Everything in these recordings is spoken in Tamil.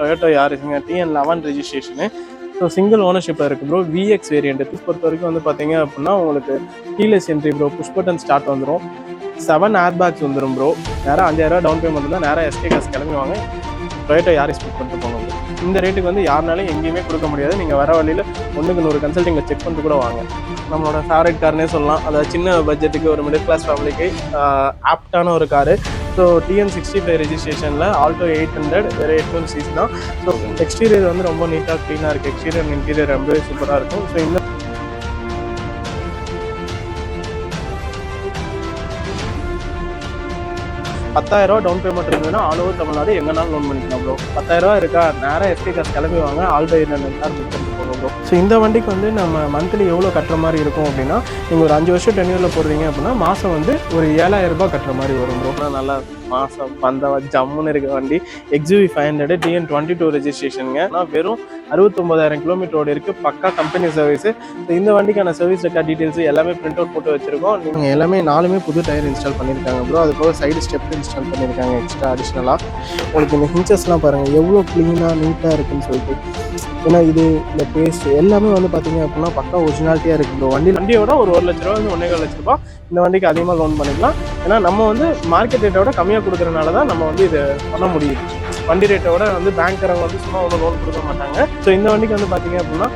டொயோட்டோ யாருங்க TN eleven registration so single ஓனர்ஷிப்பில் இருக்குது ப்ரோ விஎக்ஸ் வேரியண்ட் பொறுத்த வரைக்கும் வந்து பார்த்தீங்க அப்படின்னா உங்களுக்கு keyless entry bro push button start வந்துடும் செவன் ஏர் பேக்ஸ் வந்துடும் ப்ரோ நேராக அஞ்சாயிரரூவா டவுன் பேமெண்ட் தான் நேராக எஸ்கே காசு கிளம்பிவாங்க டொயோட்டோ யாரிஸ் ஸ்பெக்ட் பண்ணிட்டு போங்க இந்த ரேட்டுக்கு வந்து யாருனாலும் எங்கேயுமே கொடுக்க முடியாது. நீங்கள் வர வழியில் ஒன்றுக்கு நூறு கன்சல்டிங்கை செக் பண்ணிட்டு கூட வாங்க. நம்மளோட ஃபேவரட் கார்னே சொல்லலாம். அதாவது சின்ன பட்ஜெட்டுக்கு ஒரு மிடில் கிளாஸ் ஃபேமிலிக்கு ஆப்டான ஒரு car so TN sixty five ரெஜிஸ்ட்ரேஷனில் Alto eight hundred வேறு எயிட் சீஸ் தான். ஸோ எக்ஸ்டீரியர் வந்து ரொம்ப நீட்டாக க்ளீனாக இருக்குது எக்ஸ்டீரியர் இன்டீரியர் ரொம்பவே சூப்பராக இருக்கும். ஸோ இந்த பத்தாயிரம் ரூபா டவுன் பேமெண்ட் இருந்ததுன்னா ஆல் ஓவர் தமிழ்நாடு எங்கனாலும் லோன் பண்ணிக்கலாம் ப்ரோ பத்தாயிரம் ரூபா இருக்கா? நேராக எஸ்கே காசு கிளம்பி வாங்க. ஆல்டோ என்னென்ன புக் பண்ணி போகிறோம் ப்ரோ ஸோ இந்த வண்டிக்கு வந்து நம்ம மந்த்லி எவ்வளோ கட்டுற மாதிரி இருக்கும் அப்படின்னா நீங்கள் ஒரு அஞ்சு வருஷம் டென்யூரில் போடுறீங்க அப்படின்னா மாதம் வந்து ஒரு ஏழாயிரம் ரூபாய் கட்டுற மாதிரி வரும் ப்ரோ நல்லா மாதம் பந்த ஜம்முன்னு இருக்க வண்டி XUV five hundred TN twenty two ரெஜிஸ்ட்ரேஷனுங்க நான் வெறும் அறுபத்தொம்பதாயிரம் கிலோமீட்டரோட இருக்குது பக்கா கம்பெனி சர்வீஸ் இந்த வண்டிக்கான சர்வீஸ் ரெக்கார்ட் டீட்டெயில்ஸ் எல்லாமே பிரிண்ட் அவுட் போட்டு வச்சிருக்கோம். நீங்கள் எல்லாமே நாலுமே புது டயர் இன்ஸ்டால் பண்ணியிருக்காங்க ப்ரோ அது போக சைடு ஸ்டெப் இன்ஸ்டால் பண்ணியிருக்காங்க எக்ஸ்ட்ரா அடிஷ்னலாக உங்களுக்கு இந்த ஹிஞ்சஸ்லாம் பாருங்கள் எவ்வளோ க்ளீனாக நீட்டாக இருக்குன்னு சொல்லிட்டு. ஏன்னா இது இந்த பேஸ்ட் எல்லாமே வந்து பார்த்தீங்க அப்படின்னா பக்கா ஒரிஜினாலிட்டியாக இருக்குது இந்த வண்டி வண்டியோட ஒரு ஒரு லட்ச ரூபா வந்து ஒன்றே லட்ச ரூபா இந்த வண்டிக்கு அதிகமாக லோன் பண்ணிக்கலாம். ஏன்னா நம்ம வந்து மார்க்கெட் ரேட்டோட கம்மியாக கொடுக்குறனால தான் நம்ம வந்து இதை பண்ண முடியும். வண்டி ரேட்டோட வந்து பேங்க்கரவங்க வந்து சும்மா ஒன்றும் லோன் கொடுக்க மாட்டாங்க. ஸோ இந்த வண்டிக்கு வந்து பார்த்தீங்க அப்படின்னா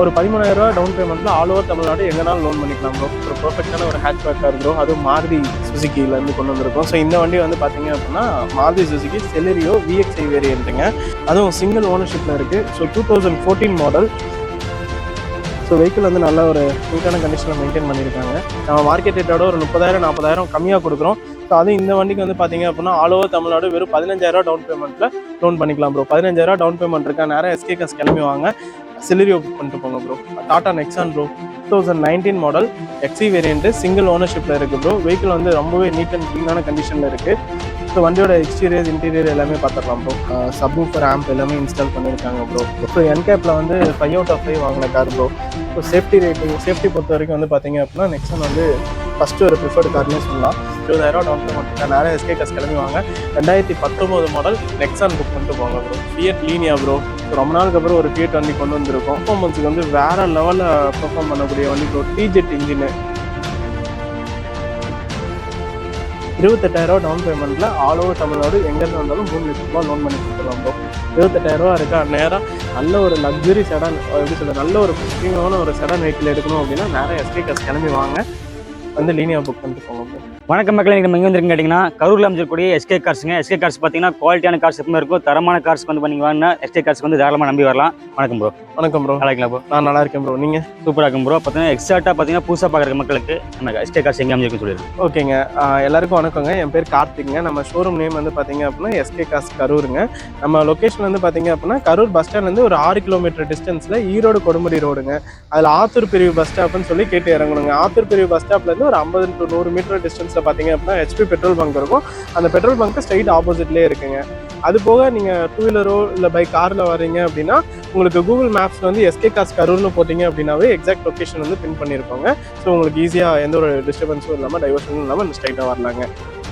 ஒரு பதிமூணாயிரம் ரூபா டவுன் பேமெண்ட்டில் ஆல் ஓவர் தமிழ்நாடு எங்கனாலும் லோன் பண்ணிக்கலாம் ப்ரோ ஒரு பர்ஃபெக்டான ஒரு ஹேட் பேக்காக ப்ரோ அதுவும் மாருதி சுசுக்கிலேருந்து கொண்டு வந்திருக்கோம். ஸோ இந்த வண்டி வந்து பார்த்தீங்க அப்படின்னா மாருதி சுசுக்கி செலரியோ விஎக்ஸ்ஐ வேரியன்ட்டுங்க அதுவும் சிங்கிள் ஓனர்ஷிப்பில் இருக்குது so two thousand fourteen model so vehicle வந்து நல்ல ஒரு நீட்டான கண்டிஷனில் மெயின்டைன் பண்ணியிருக்காங்க. நம்ம மார்க்கெட் ரேட்டோட ஒரு முப்பதாயிரம் நாற்பதாயிரம் கம்மியாக கொடுக்குறோம். ஸோ அது இந்த வண்டிக்கு வந்து பார்த்தீங்க அப்படின்னா ஆல் ஓவர் தமிழ்நாடு வெறும் பதினஞ்சாயிரம் டவுன் பேமெண்ட்டில் லோன் பண்ணிக்கலாம் ப்ரோ பதினஞ்சாயிரம் டவுன் பேமெண்ட் இருக்கா? நேரம் எஸ்கே காசு கிளம்பி வாங்க. சிலிரியோ புக் பண்ணிட்டு போங்க bro Tata Nexon bro two thousand nineteen model XE variant single ஓனர்ஷிப்பில் இருக்குது ப்ரோ வெஹிக்கிள் வந்து ரொம்பவே நீட் அண்ட் க்ளீனான கண்டிஷனில் இருக்குது ஸோ வண்டியோட எக்ஸ்டீரியர் இன்டீரியர் எல்லாமே பார்த்துக்கலாம் ப்ரோ சப்வூஃபர் ஆம்ப் எல்லாமே இன்ஸ்டால் பண்ணியிருக்காங்க ப்ரோ ஸோ என்கேப்பில் வந்து ஃபைவ் அவுட் ஆஃப் ஃபைவ் வாங்கின car bro so safety rating safety பொறுத்த வரைக்கும் வந்து பார்த்தீங்க அப்படின்னா நெக்ஸான் வந்து ஃபஸ்ட்டு ஒரு ப்ரிஃபர்டு கார்னே சொல்லலாம். இருபதாயிரம் டவுன் பேமெண்ட் நேரம் எஸ்கே காசு கிளம்புவாங்க. ரெண்டாயிரத்தி பத்தொம்போது மாடல் நெக்ஸான் புக் பண்ணிட்டு போங்க ப்ரோ ஃபியட் லீனியா ப்ரோ ரொம்ப நாளுக்கு அப்புறம் ஒரு ஃபியட் வண்டி கொண்டு வந்திருக்கோம். பர்ஃபார்மன்ஸுக்கு வந்து வேறு லெவலில் பர்ஃபார்ம் பண்ணக்கூடிய வண்டி ப்ரோ டிஜெட் இன்ஜினு இருபத்தெட்டாயிரரூவா டவுன் பேமெண்ட்டில் ஆல் ஓவர் தமிழ்நாடு எங்கேருந்து வந்தாலும் மூணு லட்ச ரூபா லோன் பண்ணி கொடுத்துருவோம் ப்ரோ இருபத்தெட்டாயிரரூவா இருக்கா? நேராக நல்ல ஒரு லக்ஸுரி செடான் எப்படி சொல்கிறது நல்ல ஒரு ப்ரீமியமான ஒரு செடான் வெஹிக்கிள் எடுக்கணும் அப்படின்னா நிறைய எஸ்கே கிளம்பி வாங்க. வந்து லீனியா புக் பண்ணிட்டு போங்க வணக்கம் மக்களே நம்ம எங்கே வந்துருக்குன்னு கேட்டிங்கன்னா கரூரில் அமைச்சிருக்கூடிய எஸ்கே கார்ஸுங்க எஸ்கே கார்ஸ் பார்த்தீங்கன்னா குவாலிட்டியான கார்ஸ் எப்பவுமே இருக்கும். தரமான கார்ஸ் வந்து பண்ணி வாங்கினா எஸ்கே கார்ஸ்க்கு வந்து தாராளமாக நம்பி வரலாம். வணக்கம் ப்ரோ வணக்கம் ப்ரோ நல்லா ப்ரோ நான் நல்லா இருக்கேன் ப்ரோ நீங்கள் சூப்பராக இருக்கும் ப்ரோ பார்த்தீங்கன்னா எக்ஸாக்டாக பார்த்தீங்கன்னா புதுசாக பார்க்குற மக்களுக்கு நம்ம எஸ்கே கார்ஸ் எங்கே அமைச்சிருக்குன்னு சொல்லிடுங்க ஓகேங்க. எல்லாருக்கும் வணக்கங்க. என் பேர் கார்த்திக்ங்க. நம்ம ஷோரூம் நேம் வந்து பார்த்தீங்க அப்படின்னா எஸ்கே காஸ் கரூருங்க. நம்ம லொக்கேஷன் வந்து பார்த்தீங்க அப்படின்னா கரூர் பஸ் ஸ்டாண்ட்லேருந்து ஒரு ஆறு கிலோமீட்டர் டிஸ்டன்ஸில் ஈரோடு கொடுமுடி ரோடுங்க அதில் ஆத்தூர் பிரிவு பஸ் ஸ்டாப்னு சொல்லி கேட்டு இறங்கணுங்க. ஆத்தூர் பிரிவு பஸ் ஸ்டாப்லேருந்து ஒரு ஐம்பது டு நூறு மீட்டர் டிஸ்டன்ஸில் பார்த்தீங்க அப்படின்னா ஹெச்பி பெட்ரோல் பங்க் இருக்கும். அந்த பெட்ரோல் பங்க் ஸ்ட்ரைட் ஆப்போசிட்லேயே இருக்குங்க. அது போக நீங்கள் டூ வீலரோ இல்லை பைக் காரில் வரீங்க அப்படின்னா உங்களுக்கு கூகுள் மேப்ஸ் வந்து எஸ்கே காஸ் கரூர்னு போட்டிங்க அப்படின்னாவே எக்ஸாக்ட் லொக்கேஷன் வந்து பின் பண்ணியிருப்பாங்க ஸோ உங்களுக்கு ஈஸியாக எந்த ஒரு டிஸ்டர்பன்ஸும் இல்லாமல் டைவர்ஷனும் இல்லாமல் ஸ்ட்ரைட்டாக வரலாங்க.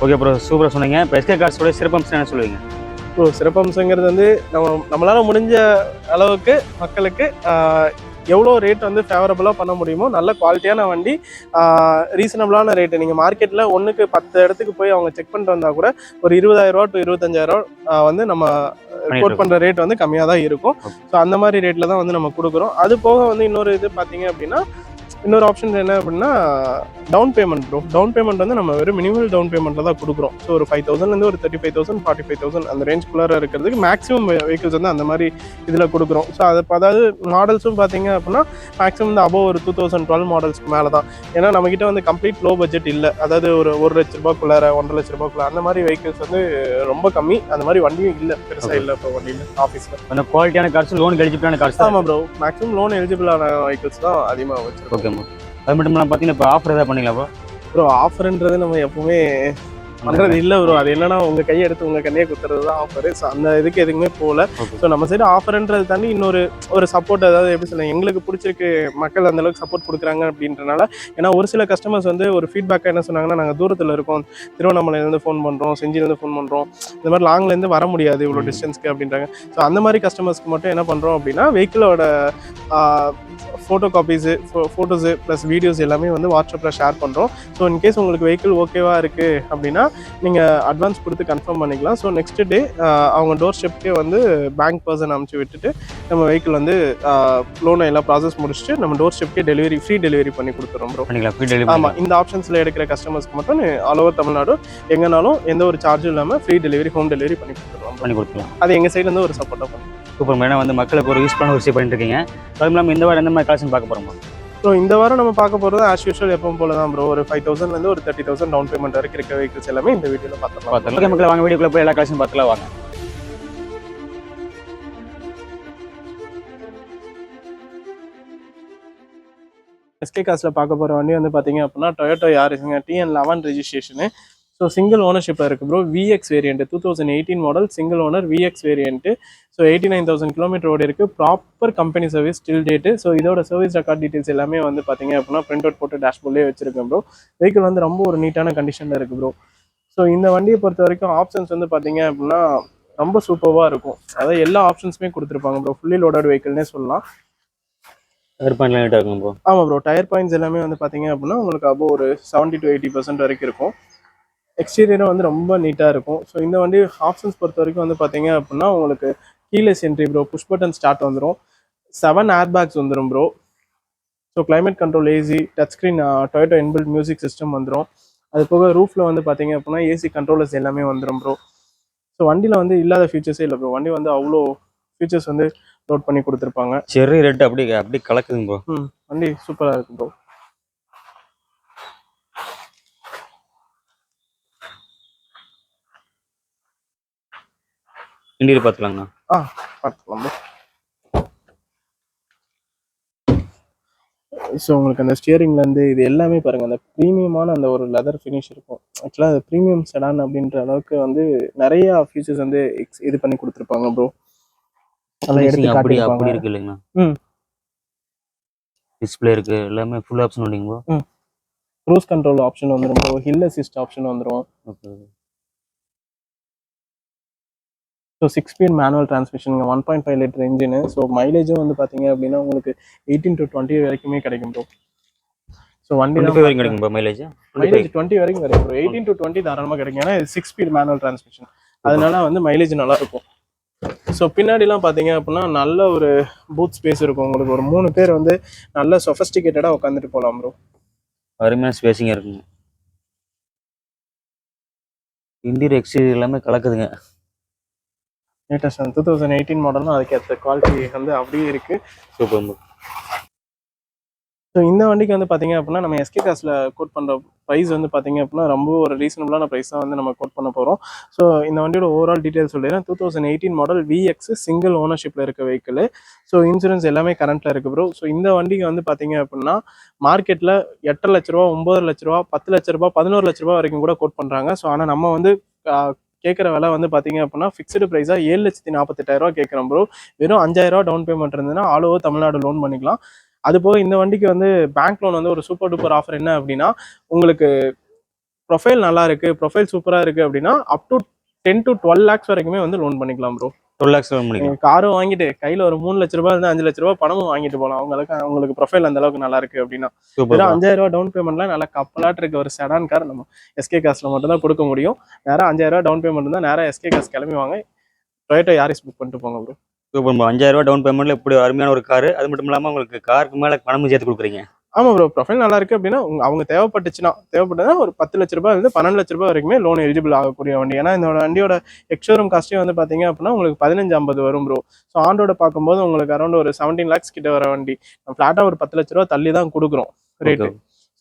ஓகே ப்ரோ சூப்பராக சொன்னீங்க. இப்போ எஸ்கே கார்ஸோட சிறப்பம்சம் என்ன சொல்லுவீங்க? ஸோ சிறப்பம்சங்கிறது வந்து நம்ம நம்மளால் முடிஞ்ச அளவுக்கு மக்களுக்கு எவ்வளோ ரேட் வந்து ஃபேவரபுளாக பண்ண முடியுமோ நல்ல குவாலிட்டியான வண்டி ரீசனபிளான ரேட்டு நீங்கள் மார்க்கெட்டில் ஒன்றுக்கு பத்து இடத்துக்கு போய் அவங்க செக் பண்ணிட்டு வந்தால் கூட ஒரு இருபதாயிரரூவா டு இருபத்தஞ்சாயிரம் வந்து நம்ம கோட் பண்ணுற ரேட் வந்து கம்மியாக தான் இருக்கும் ஸோ அந்த மாதிரி ரேட்டில் தான் வந்து நம்ம கொடுக்குறோம். அது போக வந்து இன்னொரு இது பார்த்தீங்க அப்படின்னா இன்னொரு ஆப்ஷன் என்ன அப்படின்னா down payment bro down payment வந்து நம்ம வெறும் மினிமம் டவுன் பேமெண்ட்டில் தான் கொடுக்குறோம். ஸோ ஒரு ஃபைவ் தௌசண்ட்லேருந்து ஒரு thirty five thousand forty five thousand அந்த ரேஞ்ச்குள்ளார இருக்கிறதுக்கு மேக்ஸிமம் வெஹிக்கிள்ஸ் வந்து அந்த மாதிரி இதில் கொடுக்குறோம். ஸோ அது அதாவது மாடல்ஸும் பார்த்தீங்க அப்படின்னா மேக்ஸிமம் வந்து அபோவ் ஒரு டூ தௌசண்ட் டுவெல் மாடல்ஸ்க்கு மேலே தான் ஏன்னா நம்மக்கிட்ட வந்து கம்ப்ளீட் லோ பட்ஜெட் இல்லை. அதாவது ஒரு ஒரு லட்ச ரூபாய்க்குள்ளார ஒன்றரை லட்ச ரூபாய்க்குள்ள அந்த மாதிரி வெஹிக்கிள்ஸ் வந்து ரொம்ப கம்மி. அந்த மாதிரி வண்டியும் இல்லை. பெருசாக இல்லை இப்போ வண்டியில் ஆஃபீஸில் அந்த குவாலிட்டியான கார்ஸ் லோன் எலிஜிபிளான கார்ஸ் ஆமாம் ப்ரோ மேக்ஸிமம் லோன் எலிஜிபிளான வெஹிக்கிள்ஸ் தான் அதிகமாக வச்சிருக்கோம். ஓகேம்மா அது மட்டும் இல்லாமல் பார்த்தீங்கன்னா இப்போ ஆஃபர் ஏதாவது பண்ணிக்கலாம்ப்பா ப்ரோ ப்ரோ ஆஃபர்ன்றது நம்ம எப்பவுமே பண்றது இல்ல ப்ரோ அது என்னன்னா உங்க கையை எடுத்து உங்க கண்ணையே குத்துறது தான் ஆஃபர் ஸோ அந்த இதுக்கு எதுவுமே போகல. ஸோ நம்ம சைடு ஆஃபர்ன்றது தாண்டி இன்னொரு ஒரு சப்போர்ட் அதாவது எப்படி சொல்ல எங்களுக்கு பிடிச்சிருக்கு மக்கள் அந்த அளவுக்கு சப்போர்ட் கொடுக்குறாங்க அப்படின்றனால ஏன்னா ஒரு சில கஸ்டமர்ஸ் வந்து ஒரு ஃபீட்பேக்காக என்ன சொன்னாங்கன்னா நாங்கள் தூரத்தில் இருக்கோம். திருவண்ணாமலையிலேருந்து ஃபோன் பண்ணுறோம் செஞ்சிலேருந்து ஃபோன் பண்ணுறோம் இந்த மாதிரி லாங்லேருந்து வர முடியாது இவ்வளோ. டிஸ்டன்ஸ்க்கு அப்படின்றாங்க. ஸோ அந்த மாதிரி கஸ்டமர்ஸ்க்கு மட்டும் என்ன பண்ணுறோம் அப்படின்னா வெஹிக்கிளோட photo copies photos plus videos எல்லாமே வந்து வாட்ஸ்அப்பில் ஷேர் பண்ணுறோம் ஸோ இன்கேஸ் உங்களுக்கு வெஹிக்கிள் ஓகேவா இருக்குது அப்படின்னா நீங்கள் அட்வான்ஸ் கொடுத்து கன்ஃபார்ம் பண்ணிக்கலாம். ஸோ நெக்ஸ்ட் டே அவங்க டோர் ஸ்டெப்க்கே வந்து பேங்க் பர்சன் அனுப்பிச்சு விட்டுட்டு நம்ம வெஹிக்கிள் வந்து லோனை எல்லாம் ப்ராசஸ் முடிச்சுட்டு நம்ம டோர் ஸ்டெப்க்கே டெலிவரி ஃப்ரீ டெலிவரி பண்ணி கொடுத்துறோம் ப்ரோ ஆமாம் இந்த ஆப்ஷன்ஸில் எடுக்கிற கஸ்டமர்ஸ்க்கு மட்டும் ஆல் ஓவர் தமிழ்நாடு எங்கனாலும் எந்த ஒரு சார்ஜும் இல்லாமல் ஃப்ரீ டெலிவரி ஹோம் டெலிவரி பண்ணி கொடுத்துருவோம். பண்ணி கொடுத்துக்கலாம். அது எங்கள் சைட்லேருந்து ஒரு சப்போர்ட்டாக பண்ணுவோம் சூப்பர் மேடம். வந்து மக்களுக்கு ஒரு யூஸ்ஃபுல்லான ஒரு விஷயம் பண்ணிட்டு இருக்கீங்க. அதுவும் இல்லாமல் இந்த வாரம் எந்த மாதிரி கலெக்ஷன் பார்க்க போகிறோம் ஸோ இந்த வாரம் நம்ம பார்க்க போகிறது ஆஸ் யூஷுவல் எப்பவும் போல தான் ப்ரோ ஒரு ஃபைவ் தௌசண்ட்லேருந்து ஒரு தேர்ட்டி தௌசண்ட் டவுன் பேமெண்ட் வரைக்கும் இருக்க வெஹிக்கிள்ஸ் எல்லாமே இந்த வீடியோவில் பார்த்துக்கலாம் பார்த்துக்கலாம் மக்களை வாங்க வீடியோக்குள்ள போய் எல்லா கலெக்ஷன் பார்த்துலாம் வாங்க. எஸ்கே காசில் பார்க்க போகிற வண்டி வந்து பார்த்தீங்க அப்படின்னா டொயோட்டோ யாருங்க TN eleven registration so single ஓனர்ஷிப்பில் இருக்குது bro VX variant two thousand eighteen model single owner VX variant so eighty nine thousand kilometre ஓடி இருக்குது proper company service still date so இதோட சர்வீஸ் ரெக்கார்ட் டீட்டெயில்ஸ் எல்லாமே வந்து பார்த்தீங்க அப்படின்னா பிரிண்ட் அவுட் போட்டு டேஷ்போர்ட்லேயே வச்சிருக்கேன் ப்ரோ வெஹிக்கிள் வந்து ரொம்ப ஒரு நீட்டான கண்டிஷனில் இருக்குது ப்ரோ ஸோ இந்த வண்டியை பொறுத்த வரைக்கும் ஆப்ஷன்ஸ் வந்து பார்த்தீங்க அப்படின்னா ரொம்ப சூப்பராக இருக்கும். அதாவது எல்லா ஆப்ஷன்ஸுமே கொடுத்துருப்பாங்க ப்ரோ ஃபுல்லி லோடட் வெஹிக்கிள்னே சொல்லலாம். நீட்டாக இருக்கும் ப்ரோ ஆமாம் ப்ரோ டயர் பாயிண்ட்ஸ் எல்லாமே வந்து பார்த்தீங்க அப்படின்னா உங்களுக்கு அபோ ஒரு செவன்ட்டி டு எயிட்டி பர்சன்ட் வரைக்கும் இருக்கும். எக்ஸ்டீரியரும் வந்து ரொம்ப நீட்டாக இருக்கும். ஸோ இந்த வண்டி ஆப்ஷன்ஸ் பொறுத்த வரைக்கும் வந்து பார்த்தீங்க அப்படின்னா உங்களுக்கு keyless entry bro push button start வந்துடும் செவன் ஏர் பேக்ஸ் வந்துடும் bro so climate control AC touch screen Toyota inbuilt music system வந்துடும் அது போக ரூஃபில் வந்து பார்த்தீங்க அப்படின்னா ஏசி கண்ட்ரோலர்ஸ் எல்லாமே வந்துடும் ப்ரோ ஸோ வண்டியில் வந்து இல்லாத ஃபீச்சர்ஸே இல்லை ப்ரோ வண்டி வந்து அவ்வளோ ஃபீச்சர்ஸ் வந்து லோட் பண்ணி கொடுத்துருப்பாங்க. செர்ரி ரெட் அப்படி அப்படி கலக்குதுங்க ப்ரோ ம் வண்டி சூப்பராக இருக்கு ப்ரோ இண்டியர் பார்த்துலாங்கண்ணா ஆ பார்த்துக்கலாம் ப்ரோ ஸோ உங்களுக்கு அந்த ஸ்டியரிங்லேருந்து இது எல்லாமே பாருங்க. அந்த ப்ரீமியமான அந்த ஒரு லெதர் ஃபினிஷ் இருக்கும். ஆக்சுவலாக அது ப்ரீமியம் செடான் அப்படின்ற அளவுக்கு வந்து நிறைய ஃபீச்சர்ஸ் வந்து ex- இது பண்ணி கொடுத்துருப்பாங்க ப்ரோ நல்லா எடுத்து அப்படி அப்படி இருக்கு இல்லைங்கண்ணா ம். டிஸ்பிளே இருக்கு எல்லாமே ஃபுல் ஆப்ஷன் இல்லைங்க ப்ரோ க்ரூஸ் கண்ட்ரோல் ஆப்ஷன் வந்துடும் ப்ரோ ஹில் அசிஸ்ட் ஆப்ஷன் வந்துடும் okay so six speed manual transmission one point five litre engine so மைலேஜும் வந்து பார்த்தீங்க அப்படின்னா உங்களுக்கு எயிட்டீன் டு டுவெண்ட்டி வரைக்குமே கிடைக்கும் ப்ரோ ஸோ வண்டி வரைக்கும் கிடைக்கும் ப்ரோ மைலேஜ் மைலேஜ் டுவெண்ட்டி வரைக்கும் கிடைக்கும் ப்ரோ எயிட்டீன் டு டுவெண்ட்டி தாராளமாக கிடைக்கும். ஏன்னா சிக்ஸ் ஸ்பீட் மேனுவல் டிரான்ஸ்மிஷன் அதனால வந்து மைலேஜ் நல்லா இருக்கும் ஸோ பின்னாடிலாம் பார்த்தீங்க அப்படின்னா நல்ல ஒரு பூத் ஸ்பேஸ் இருக்கும் உங்களுக்கு. ஒரு மூணு பேர் வந்து நல்ல சொஃபஸ்டிகேட்டடாக உட்காந்துட்டு போகலாம் ப்ரோ அருமையான ஸ்பேசிங்காக இருக்குங்க. இன்டீரியர் எக்ஸ்டீரியர் எல்லாமே கலக்குதுங்க. லேட்டஸ்ட் டூ தௌசண்ட் எயிட்டீன் மாடலும் அதுக்கேற்ற குவாலிட்டி வந்து அப்படியே இருக்குது சூப்பர் ப்ரோ ஸோ இந்த வண்டிக்கு வந்து பார்த்தீங்க அப்படின்னா நம்ம எஸ்கே காசில் கோட் பண்ணுற ப்ரைஸ் வந்து பார்த்தீங்க அப்படின்னா ரொம்ப ஒரு ரீசனபிளான ப்ரைஸ் தான் வந்து நம்ம கோட் பண்ண போகிறோம் ஸோ இந்த வண்டியோட ஓவரால் டீட்டெயில்ஸ் சொல்லிடுறேன். Two thousand eighteen model VX single ஓனர்ஷிப்பில் இருக்க வெஹிக்கிள் ஸோ இன்சூரன்ஸ் எல்லாமே கரண்ட்டில் இருக்குது ப்ரோ ஸோ இந்த வண்டிக்கு வந்து பார்த்தீங்க அப்படின்னா மார்க்கெட்டில் எட்டரை லட்ச ரூபா ஒம்பது லட்ச ரூபா பத்து லட்ச ரூபா பதினோரு லட்ச ரூபா வரைக்கும் கூட கோட் பண்ணுறாங்க ஸோ ஆனால் நம்ம வந்து கேட்குற விலை வந்து பார்த்தீங்க அப்படின்னா ஃபிக்ஸ்டு ப்ரைஸாக ஏழு லட்சத்தி நாற்பத்தெட்டாயிரரூவா கேட்குறோம் ப்ரோ வெறும் அஞ்சாயிரரூவா டவுன் பேமெண்ட் இருந்ததுன்னா ஆல் ஓவர் தமிழ்நாடு லோன் பண்ணிக்கலாம். அது போக இந்த வண்டிக்கு வந்து பேங்க் லோன் வந்து ஒரு சூப்பர் டூப்பர் ஆஃபர் என்ன அப்படின்னா உங்களுக்கு ப்ரொஃபைல் நல்லா இருக்கு ப்ரொஃபைல் சூப்பராக இருக்குது அப்படின்னா up to ten to twelve lakhs வரைக்குமே வந்து லோன் பண்ணிக்கலாம் ப்ரோ டுவெல் லேக்ஸ் பண்ணிக்கலாம். காரும் வாங்கிட்டு கையில் ஒரு மூணு லட்ச ரூபாய் இருந்து அஞ்சு லட்ச ரூபாய் பணமும் வாங்கிட்டு போகலாம் அவங்களுக்கு அவங்களுக்கு ப்ரொஃபைல் அந்த அளவுக்கு நல்லா இருக்கு அப்படின்னா. வெறும் அஞ்சாயிரம் ரூபாய் டவுன் பேமெண்ட்ல நல்லா கப்பலாட்டு இருக்க ஒரு செடான் கார் நம்ம எஸ்கே காஸ்ல மட்டும் தான் கொடுக்க முடியும். நேரம் அஞ்சாயிரம் ரூபாய் டவுன் பேமெண்ட் தான் நேரம் எஸ்கே காஸ் கிளம்பி வாங்க. டொயோட்டோ யாரிஸ் புக் பண்ணிட்டு போங்க ப்ரோ சூப்பர் ப்ரோ அஞ்சாயிரம் ரூபாய் டவுன் பேமெண்ட்ல இப்படி அருமையான ஒரு கார் அது மட்டும் இல்லாமல் உங்களுக்கு காருக்கு மேலே பணமும் சேர்த்து கொடுக்குறீங்க. ஆமா ப்ரோ ப்ரொஃபைல் நல்லா இருக்கு அப்படின்னா அவங்க தேவைப்பட்டுச்சுன்னா தேவைப்பட்டதுன்னா ஒரு பத்து லட்ச ரூபாய் இருந்து பன்னெண்டு லட்ச ரூபாய் வரைக்குமே லோன் எலிஜிபிள் ஆகக்கூடிய வண்டி. ஏன்னா இந்த வண்டியோட எக்ஷோரூம் காஸ்ட்டே வந்து பாத்தீங்க அப்படின்னா உங்களுக்கு பதினஞ்சு ஐம்பது வரும் ப்ரோ ஸோ ஆண்டோட பார்க்கும்போது உங்களுக்கு அரௌண்ட் ஒரு செவன்டீன் லேக்ஸ் கிட்ட வர வண்டி. ஃபிளாட்டா ஒரு பத்து லட்ச ரூபா தள்ளி தான் கொடுக்குறோம் ரேட்டு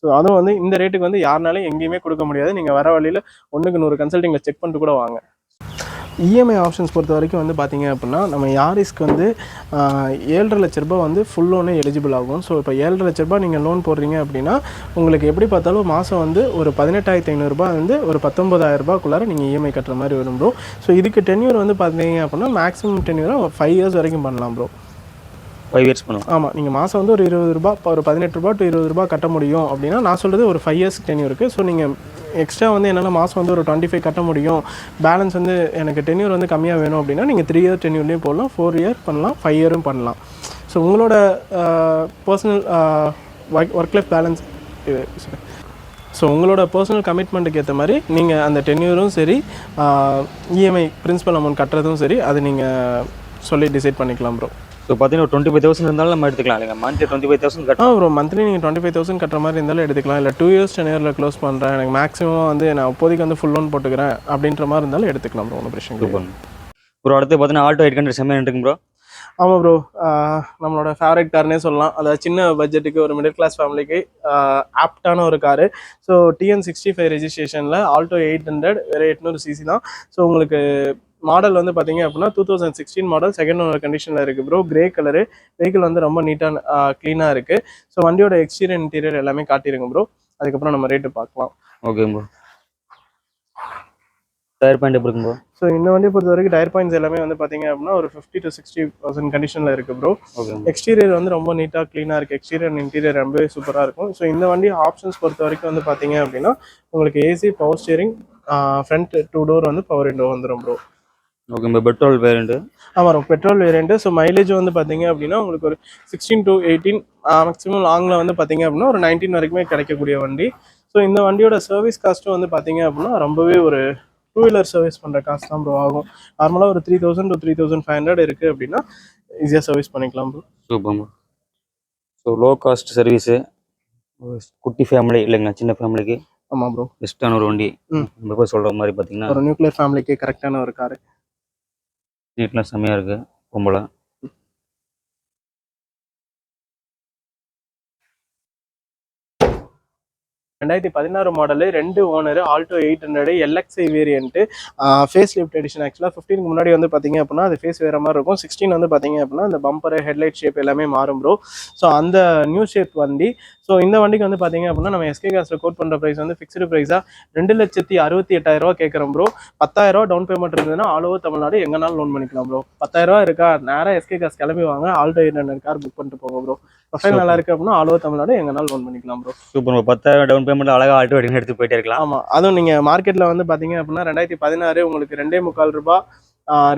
ஸோ அதுவும் வந்து இந்த ரேட்டுக்கு வந்து யாருனாலும் எங்கேயுமே கொடுக்க முடியாது. நீங்க வர வழியில ஒண்ணுக்கு நூறு கன்சல்டிங்ல செக் பண்ணிட்டு கூட வாங்க. இஎம்ஐ ஆப்ஷன்ஸ் பொறுத்த வரைக்கும் வந்து பார்த்தீங்க அப்படின்னா நம்ம யாரிஸ்க்கு வந்து ஏழரை லட்ச ரூபாய் வந்து ஃபுல் லோனே எலிஜிபிள் ஆகும். ஸோ இப்போ ஏழரை லட்ச ரூபாய் நீங்கள் லோன் போடுறீங்க அப்படின்னா உங்களுக்கு எப்படி பார்த்தாலும் மாதம் வந்து ஒரு பதினெட்டாயிரத்தி ஐநூறுரூபா வந்து ஒரு பத்தொம்பதாயிரம் ரூபாய்க்குள்ளார நீங்கள் இஎம்ஐ கட்டுற மாதிரி வரும் ப்ரோ ஸோ இதுக்கு டென்யூர் வந்து பார்த்தீங்க அப்படின்னா மேக்ஸிமம் டென்யூராக ஃபைவ் இயர்ஸ் வரைக்கும் பண்ணலாம் ப்ரோ ஃபைவ் இயர்ஸ் பண்ணலாம். ஆமாம் நீங்கள் மாதம் வந்து ஒரு இருபது ரூபா ஒரு பதினெட்டு ரூபா டு இருபது ரூபா கட்ட முடியும் அப்படின்னா நான் சொல்கிறது ஒரு ஃபைவ் இயர்ஸ் டென்யூர் இருக்குது ஸோ நீங்கள் எக்ஸ்ட்ரா வந்து என்னால் மாதம் வந்து ஒரு டுவெண்ட்டி ஃபைவ் கட்ட முடியும். பேலன்ஸ் வந்து எனக்கு டென்யூர் வந்து கம்மியாக வேணும் அப்படின்னா நீங்கள் த்ரீ இயர் டென்யூர்லேயும் போடலாம் ஃபோர் இயர் பண்ணலாம் ஃபைவ் இயரும் பண்ணலாம். ஸோ உங்களோட personal work life balance so உங்களோட பர்சனல் கமிட்மெண்ட்டுக்கு ஏற்ற மாதிரி நீங்கள் அந்த டென்யூரும் சரி இஎம்ஐ பிரின்ஸிபல் அமௌண்ட் கட்டுறதும் சரி அது நீங்கள் சொல்லி டிசைட் பண்ணிக்கலாம் ப்ரோ ஸோ பார்த்தீங்கன்னா ஒரு டுவெண்ட்டி ஃபைவ் தௌசண்ட் இருந்தாலும் நம்ம எடுத்துக்கலாம். இல்லைங்க மந்த்லி டுவெண்ட்டி ஃபைவ் தௌசண்ட் கட்டணும் ப்ரோ மந்த்லி நீங்கள் டுவெண்ட்டி ஃபைவ் தௌசண்ட் கட்டுற மாதிரி இருந்தாலும் எடுத்துக்கலாம். இல்லை டூ இயர்ஸ் டென் இயரில் க்ளோஸ் பண்ணுறேன் எனக்கு மேக்ஸிமம் வந்து நான் இப்போதைக்கு வந்து ஃபுல் லோன் போட்டுக்கிறேன் அப்படின்ற மாதிரி இருந்தாலும் எடுத்துக்கலாம் ப்ரோ ஒன்றும் பிரச்சனை சூப்பர் ப்ரோ அடுத்து பார்த்தீங்கன்னா ஆல்டோ எயிட் ஹண்ட்ரட் செம்மையாக இருக்குங்க ப்ரோ ஆமாம் ப்ரோ நம்மளோட ஃபேவரட் கார்னே சொல்லலாம். அதாவது சின்ன பட்ஜெட்டுக்கு ஒரு மிடில் கிளாஸ் ஃபேமிலிக்கு ஆப்டான ஒரு car so TN sixty five ரெஜிஸ்ட்ரேஷனில் Alto eight hundred வேறு எட்நூறு சிசி தான். ஸோ உங்களுக்கு மாடல் வந்து பார்த்தீங்க அப்படின்னா two thousand sixteen model second owner கண்டிஷனில் இருக்குது ப்ரோ கிரே கலரு வெஹிக்கிள் வந்து ரொம்ப நீட்டாக க்ளீனாக இருக்குது ஸோ வண்டியோட எக்ஸ்டீரியர் இன்டீரியர் எல்லாமே காட்டிடுங்க ப்ரோ அதுக்கப்புறம் நம்ம ரேட்டு பார்க்கலாம். ஓகே ப்ரோ டயர் பாயிண்ட் எப்படி ப்ரோ ஸோ இந்த வண்டியை பொறுத்த வரைக்கும் டயர் பாயிண்ட்ஸ் எல்லாமே வந்து பார்த்தீங்க அப்படின்னா ஒரு ஃபிஃப்டி டு சிக்ஸ்டி பர்சன்ட் கண்டிஷனில் இருக்குது ப்ரோ எக்ஸ்டீரியர் வந்து ரொம்ப நீட்டாக க்ளீனாக இருக்குது எக்ஸ்டீரியர் அண்ட் இன்டீரியர் ரொம்பவே சூப்பராக இருக்கும். ஸோ இந்த வண்டி ஆப்ஷன்ஸ் பொறுத்த வரைக்கும் வந்து பார்த்தீங்க அப்படின்னா உங்களுக்கு AC power steering front two door வந்து பவர் விண்டோ வந்துடும் bro okay bro petrol variant ஆமாம் பெட்ரோல் வேரியண்ட்டு ஸோ மைலேஜ் வந்து பார்த்தீங்க அப்படின்னா உங்களுக்கு ஒரு சிக்ஸ்டீன் டு எயிட்டீன் மேக்ஸிமம் லாங்கில் வந்து பார்த்தீங்க அப்படின்னா ஒரு நைன்டீன் வரைக்குமே கிடைக்கக்கூடிய வண்டி. ஸோ இந்த வண்டியோட சர்வீஸ் காஸ்ட்டும் வந்து பார்த்தீங்க அப்படின்னா ரொம்பவே ஒரு டூ வீலர் சர்வீஸ் பண்ணுற காஸ்ட் தான் ப்ரோ ஆகும். நார்மலாக ஒரு three thousand to three thousand five hundred இருக்குது அப்படின்னா ஈஸியாக சர்வீஸ் பண்ணிக்கலாம் bro super bro so low cost service குட்டி ஃபேமிலி இல்லைங்க சின்ன ஃபேமிலிக்கு ஆமாம் ப்ரோ பெஸ்ட்டான ஒரு வண்டி. போய் சொல்கிற மாதிரி பார்த்தீங்கன்னா ஒரு நியூக்ளியர் ஃபேமிலிக்கு கரெக்டான ஒரு காரு சீட்லாம் செம்மையாக இருக்குது கும்பலாக ரெண்டாயிரத்தி பதினாறு மாடலு ரெண்டு owner Alto eight hundred LXI variant facelift edition ஆக்சுவலாக ஃபிஃப்டீனுக்கு முன்னாடி வந்து பார்த்தீங்க அப்படின்னா அது ஃபேஸ் வேறு மாதிரி இருக்கும். சிக்ஸ்டீன் வந்து பார்த்தீங்க அப்படின்னா அந்த பம்பரு ஹெட்லைட் ஷேப் எல்லாமே மாறும் ப்ரோ ஸோ அந்த நியூ ஷேப் வண்டி ஸோ இந்த வண்டிக்கு வந்து பார்த்தீங்க அப்படின்னா நம்ம எஸ்கே காசில் கோட் பண்ணுற ப்ரைஸ் வந்து ஃபிக்ஸ்டு ப்ரைஸாக ரெண்டு லட்சத்தி அறுபத்தி எட்டாயிரரூவா கேட்குறோம் ப்ரோ பத்தாயிரரூவா டவுன் பேமெண்ட் இருந்ததுன்னா ஆல் ஓவர் தமிழ்நாடு எங்கனாலும் லோன் பண்ணிக்கலாம் ப்ரோ பத்தாயிரரூவா இருக்கா? நேராக எஸ்கே காசு கிளம்பி வாங்க. ஆல்டோ ஹண்ட்ரட் கார் புக் பண்ணிட்டு போங்க ப்ரோ ப்ரொஃபைல் நல்லா இருக்கு அப்படின்னா ஆல் ஓவர் தமிழ்நாடு எங்கனாலும் லோன் பண்ணிக்கலாம் ப்ரோ சூப்பர் ப்ரோ பத்தாயிரம் டவுன் பேமெண்ட் அழகாக ஆல்டோ எடுத்து போயிட்டே இருக்கலாம். ஆமா. அதுவும் நீங்க மார்க்கெட்ல வந்து பாத்தீங்க அப்படின்னா ரெண்டாயிரத்தி பதினாறு உங்களுக்கு ரெண்டே முக்கால் ரூபாய்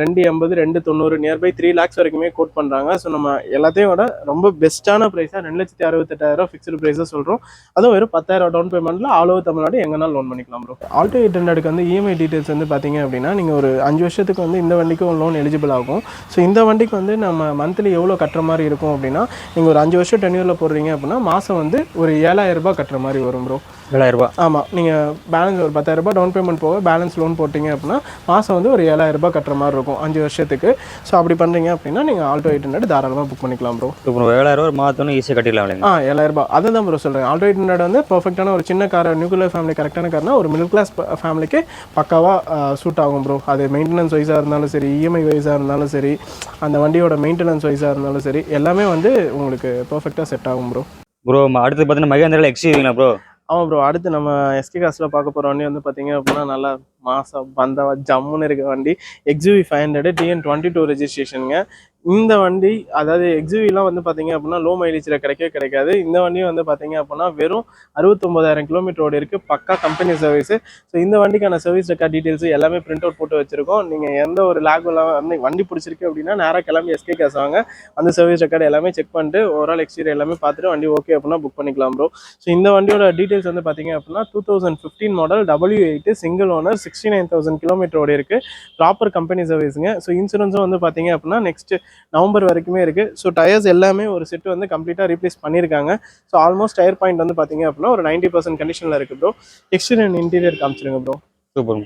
ரெண்டு எண்பது ரெண்டு தொண்ணூறு நியர்பை த்ரீ லேக்ஸ் வரைக்குமே கோட் பண்ணுறாங்க ஸோ நம்ம எல்லாத்தையும் விட ரொம்ப பெஸ்ட்டான ப்ரைஸாக ரெண்டு லட்சத்தி அறுபத்தெட்டாயிரம் ஃபிக்ஸ்டு ப்ரைஸாக சொல்கிறோம் அதுவும் வெறும் பத்தாயிரம் டவுன் பேமெண்ட்ல ஆல் ஓவர் தமிழ்நாடு எங்கேனாலும் லோன் பண்ணிக்கலாம் ப்ரோ ஆல்டோ எயிட் ஹண்ட்ரடுக்கு வந்து இஎம்ஐ டீட்டெயில்ஸ் வந்து பார்த்தீங்க அப்படின்னா நீங்கள் ஒரு அஞ்சு வருஷத்துக்கு வந்து இந்த வண்டிக்கும் லோன் எலிஜிபிள் ஆகும். ஸோ இந்த வண்டிக்கு வந்து நம்ம மந்த்லி எவ்வளோ கட்டுற மாதிரி இருக்கும் அப்படின்னா நீங்கள் ஒரு அஞ்சு வருஷம் டென்யூரில் போடுறீங்க அப்படின்னா மாதம் வந்து ஒரு ஏழாயிரம் ரூபாய் கட்டுற மாதிரி வரும் ப்ரோ ஏழாயிரம் ரூபாய் ஆமாம் நீங்கள் பேலன்ஸ் ஒரு பத்தாயிரம் ரூபாய் டவுன் பேமெண்ட் போக பேலன்ஸ் லோன் போட்டிங்க அப்படின்னா மாதம் வந்து ஒரு ஏழாயிரம் ரூபாய் கட்டுற மாதிரி இருக்கும் அஞ்சு வருஷத்துக்கு. ஸோ அப்படி பண்ணுறீங்க அப்படின்னா நீங்கள் ஆல்டோ எயிட் ஹண்ட்ரட் தாராளமாக புக் பண்ணிக்கலாம் ப்ரோ ஏழாயிரம் ரூபாய் மாற்றணும் ஈஸியாக கட்டிடலாம் ஆ ஏழாயிரம் ரூபாய் அதை தான் ப்ரோ சொல்கிறேன் ஆல்டோ எயிட் ஹண்ட்ரட் வந்து பர்ஃபெக்டான ஒரு சின்ன கார் நியூக்ளியர் ஃபேமிலி கரெக்டான கார்னா ஒரு மிடில் கிளாஸ் ஃபேமிலிக்கு பக்காவாக சூட் ஆகும் ப்ரோ அது மெயின்டெனன்ஸ் வைஸாக இருந்தாலும் சரி இஎம்ஐ வைஸாக இருந்தாலும் சரி அந்த வண்டியோட மெயின்டெனன்ஸ் வைஸாக இருந்தாலும் சரி எல்லாமே வந்து உங்களுக்கு பர்ஃபெக்டாக செட் ஆகும் ப்ரோ ப்ரோ அடுத்து பார்த்தீங்கன்னா மகேந்திரால எக்ஸ்யூவிங்களா ப்ரோ ஆமாம் ப்ரோ அடுத்து நம்ம எஸ்கே காசில் பார்க்க போகிற வண்டி வந்து பார்த்தீங்க அப்படின்னா நல்லா மாசம் பந்தவா ஜம்முன்னு இருக்க வண்டி XUV five hundred TN twenty two ரெஜிஸ்ட்ரேஷனுங்க இந்த வண்டி அதாவது எக்ஸுவிலாம் வந்து பார்த்தீங்க அப்படின்னா லோ மைலேஜில் கிடைக்கவே கிடைக்காது. இந்த வண்டியும் வந்து பார்த்தீங்க அப்படின்னா வெறும் அறுபத்தொம்பதாயிரம் கிலோமீட்டர் ஓடி இருக்குது பக்கா கம்பெனி சர்வீஸு ஸோ இந்த வண்டிக்கான சர்வீஸ் ரெக்கார்ட் டீட்டெயில்ஸ் எல்லாமே பிரிண்ட் அவுட் போட்டு வச்சிருக்கோம். நீங்கள் எந்த ஒரு லேகும் இல்லாமல் வந்து வண்டி பிடிச்சிருக்கு அப்படின்னா நேராக கிளம்பி எஸ்கே கேஸ் வாங்க. அந்த சர்வீஸ் ரெக்கார்டு எல்லாமே செக் பண்ணிட்டு ஓவரால் எக்ஸ்டீரியர் எல்லாமே பார்த்துட்டு வண்டி ஓகே அப்படின்னா புக் பண்ணிக்கலாம் ப்ரோ ஸோ இந்த வண்டியோட டீட்டெயில்ஸ் வந்து பார்த்தீங்க அப்படின்னா two thousand fifteen model W eight single owner sixty nine thousand kilometer ஓடி இருக்குது ப்ராப்பர் கம்பெனி சர்வீஸுங்க ஸோ இன்சூரன்ஸும் வந்து பார்த்தீங்க அப்படின்னா நெக்ஸ்ட்டு நவம்பர் வரைக்குமே இருக்கு. ஸோ டயர்ஸ் எல்லாமே ஒரு செட் வந்து கம்ப்ளீட்டாக ரீப்ளேஸ் பண்ணியிருக்காங்க ஸோ ஆல்மோஸ்ட் டயர் பாயிண்ட் வந்து பார்த்தீங்க அப்படின்னா ஒரு நைன்டி பர்சன்ட் கண்டிஷனில் இருக்கு ப்ரோ எக்ஸ்டீரியர் இன்டீரியர் காமிச்சிருங்க ப்ரோ சூப்பர்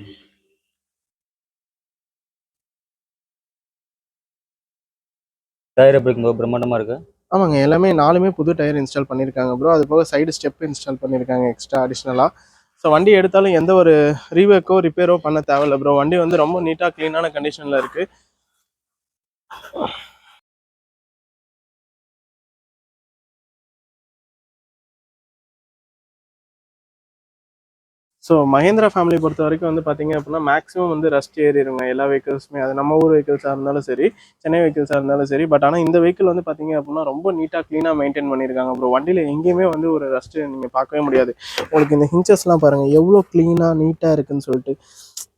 டயர் எப்படி ப்ரோ பிரம்மாண்டமாக இருக்கு? ஆமாங்க எல்லாமே நாலுமே புது டயர் இன்ஸ்டால் பண்ணியிருக்காங்க ப்ரோ அது போக சைடு ஸ்டெப் இன்ஸ்டால் பண்ணியிருக்காங்க எக்ஸ்ட்ரா அடிஷ்னலாக ஸோ வண்டி எடுத்தாலும் எந்த ஒரு ரீவேக்கோ ரிப்பேரோ பண்ண தேவையில்ல ப்ரோ வண்டி வந்து ரொம்ப நீட்டாக க்ளீனான கண்டிஷனில் இருக்குது ஸோ மஹேந்திரா ஃபேமிலி பொறுத்த வரைக்கும் வந்து பார்த்தீங்க அப்படின்னா மேக்ஸிமம் வந்து ரஸ்ட் ஏறிடுங்க எல்லா வெஹிக்கிள்ஸுமே அது நம்ம ஊர் வெஹிக்கிள்ஸாக இருந்தாலும் சரி சென்னை வெஹிக்கிள்ஸாக இருந்தாலும் சரி பட் ஆனால் இந்த வெஹிக்கிள் வந்து பார்த்தீங்க அப்படின்னா ரொம்ப நீட்டாக க்ளீனாக மெயின்டைன் பண்ணியிருக்காங்க அப்புறம் வண்டியில் எங்கேயுமே வந்து ஒரு ரஸ்ட்டு நீங்கள் பார்க்கவே முடியாது. உங்களுக்கு இந்த ஹிஞ்சஸ்லாம் பாருங்கள் எவ்வளோ க்ளீனாக நீட்டாக இருக்குன்னு சொல்லிட்டு.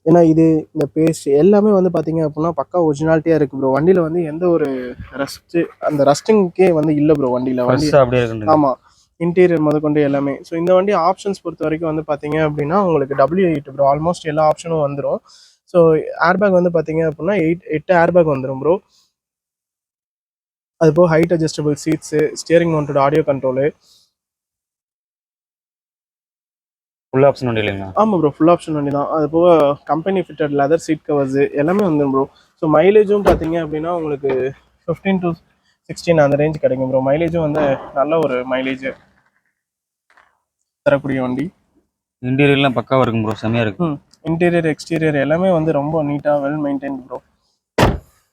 ஏன்னா இது இந்த பேஸ்ட் எல்லாமே வந்து பார்த்தீங்க அப்படின்னா பக்கா ஒரிஜினாலிட்டியாக இருக்குது ப்ரோ வண்டியில் வந்து எந்த ஒரு ரஸ்ட்டு அந்த ரஸ்டிங்க்கே வந்து இல்லை ப்ரோ வண்டியில். வண்டி அப்படியே ஆமாம் இன்டீரியர் முதற்கொண்டு எல்லாமே. ஸோ இந்த வண்டி ஆப்ஷன்ஸ் பொறுத்த வரைக்கும் வந்து பார்த்தீங்க அப்படின்னா உங்களுக்கு டபிள்யூ எயிட் ப்ரோ ஆல்மோஸ்ட் எல்லா ஆப்ஷனும் வந்துடும் ஸோ ஏர்பேக் வந்து பார்த்தீங்க அப்படின்னா எயிட் எட்டு ஏர்பேக் வந்துடும் ப்ரோ அது போக height adjustable seats steering mounted audio control full option வண்டி இல்லைங்களா ஆமாம் ப்ரோ ஃபுல் ஆப்ஷன் வண்டி தான் அது போக company fitted leather seat covers எல்லாமே வந்துடும் ப்ரோ ஸோ மைலேஜும் பார்த்தீங்க அப்படின்னா உங்களுக்கு ஃபிஃப்டீன் டு சிக்ஸ்டீன் அந்த ரேஞ்ச் கிடைக்கும் ப்ரோ மைலேஜும் வந்து நல்ல ஒரு மைலேஜ் தரக்கூடிய வண்டி. இன்டீரியர்லாம் பக்காவாக இருக்கும் ப்ரோ செம்மையாக இருக்கு இன்டீரியர் எக்ஸ்டீரியர் எல்லாமே வந்து ரொம்ப நீட்டாக well maintain bro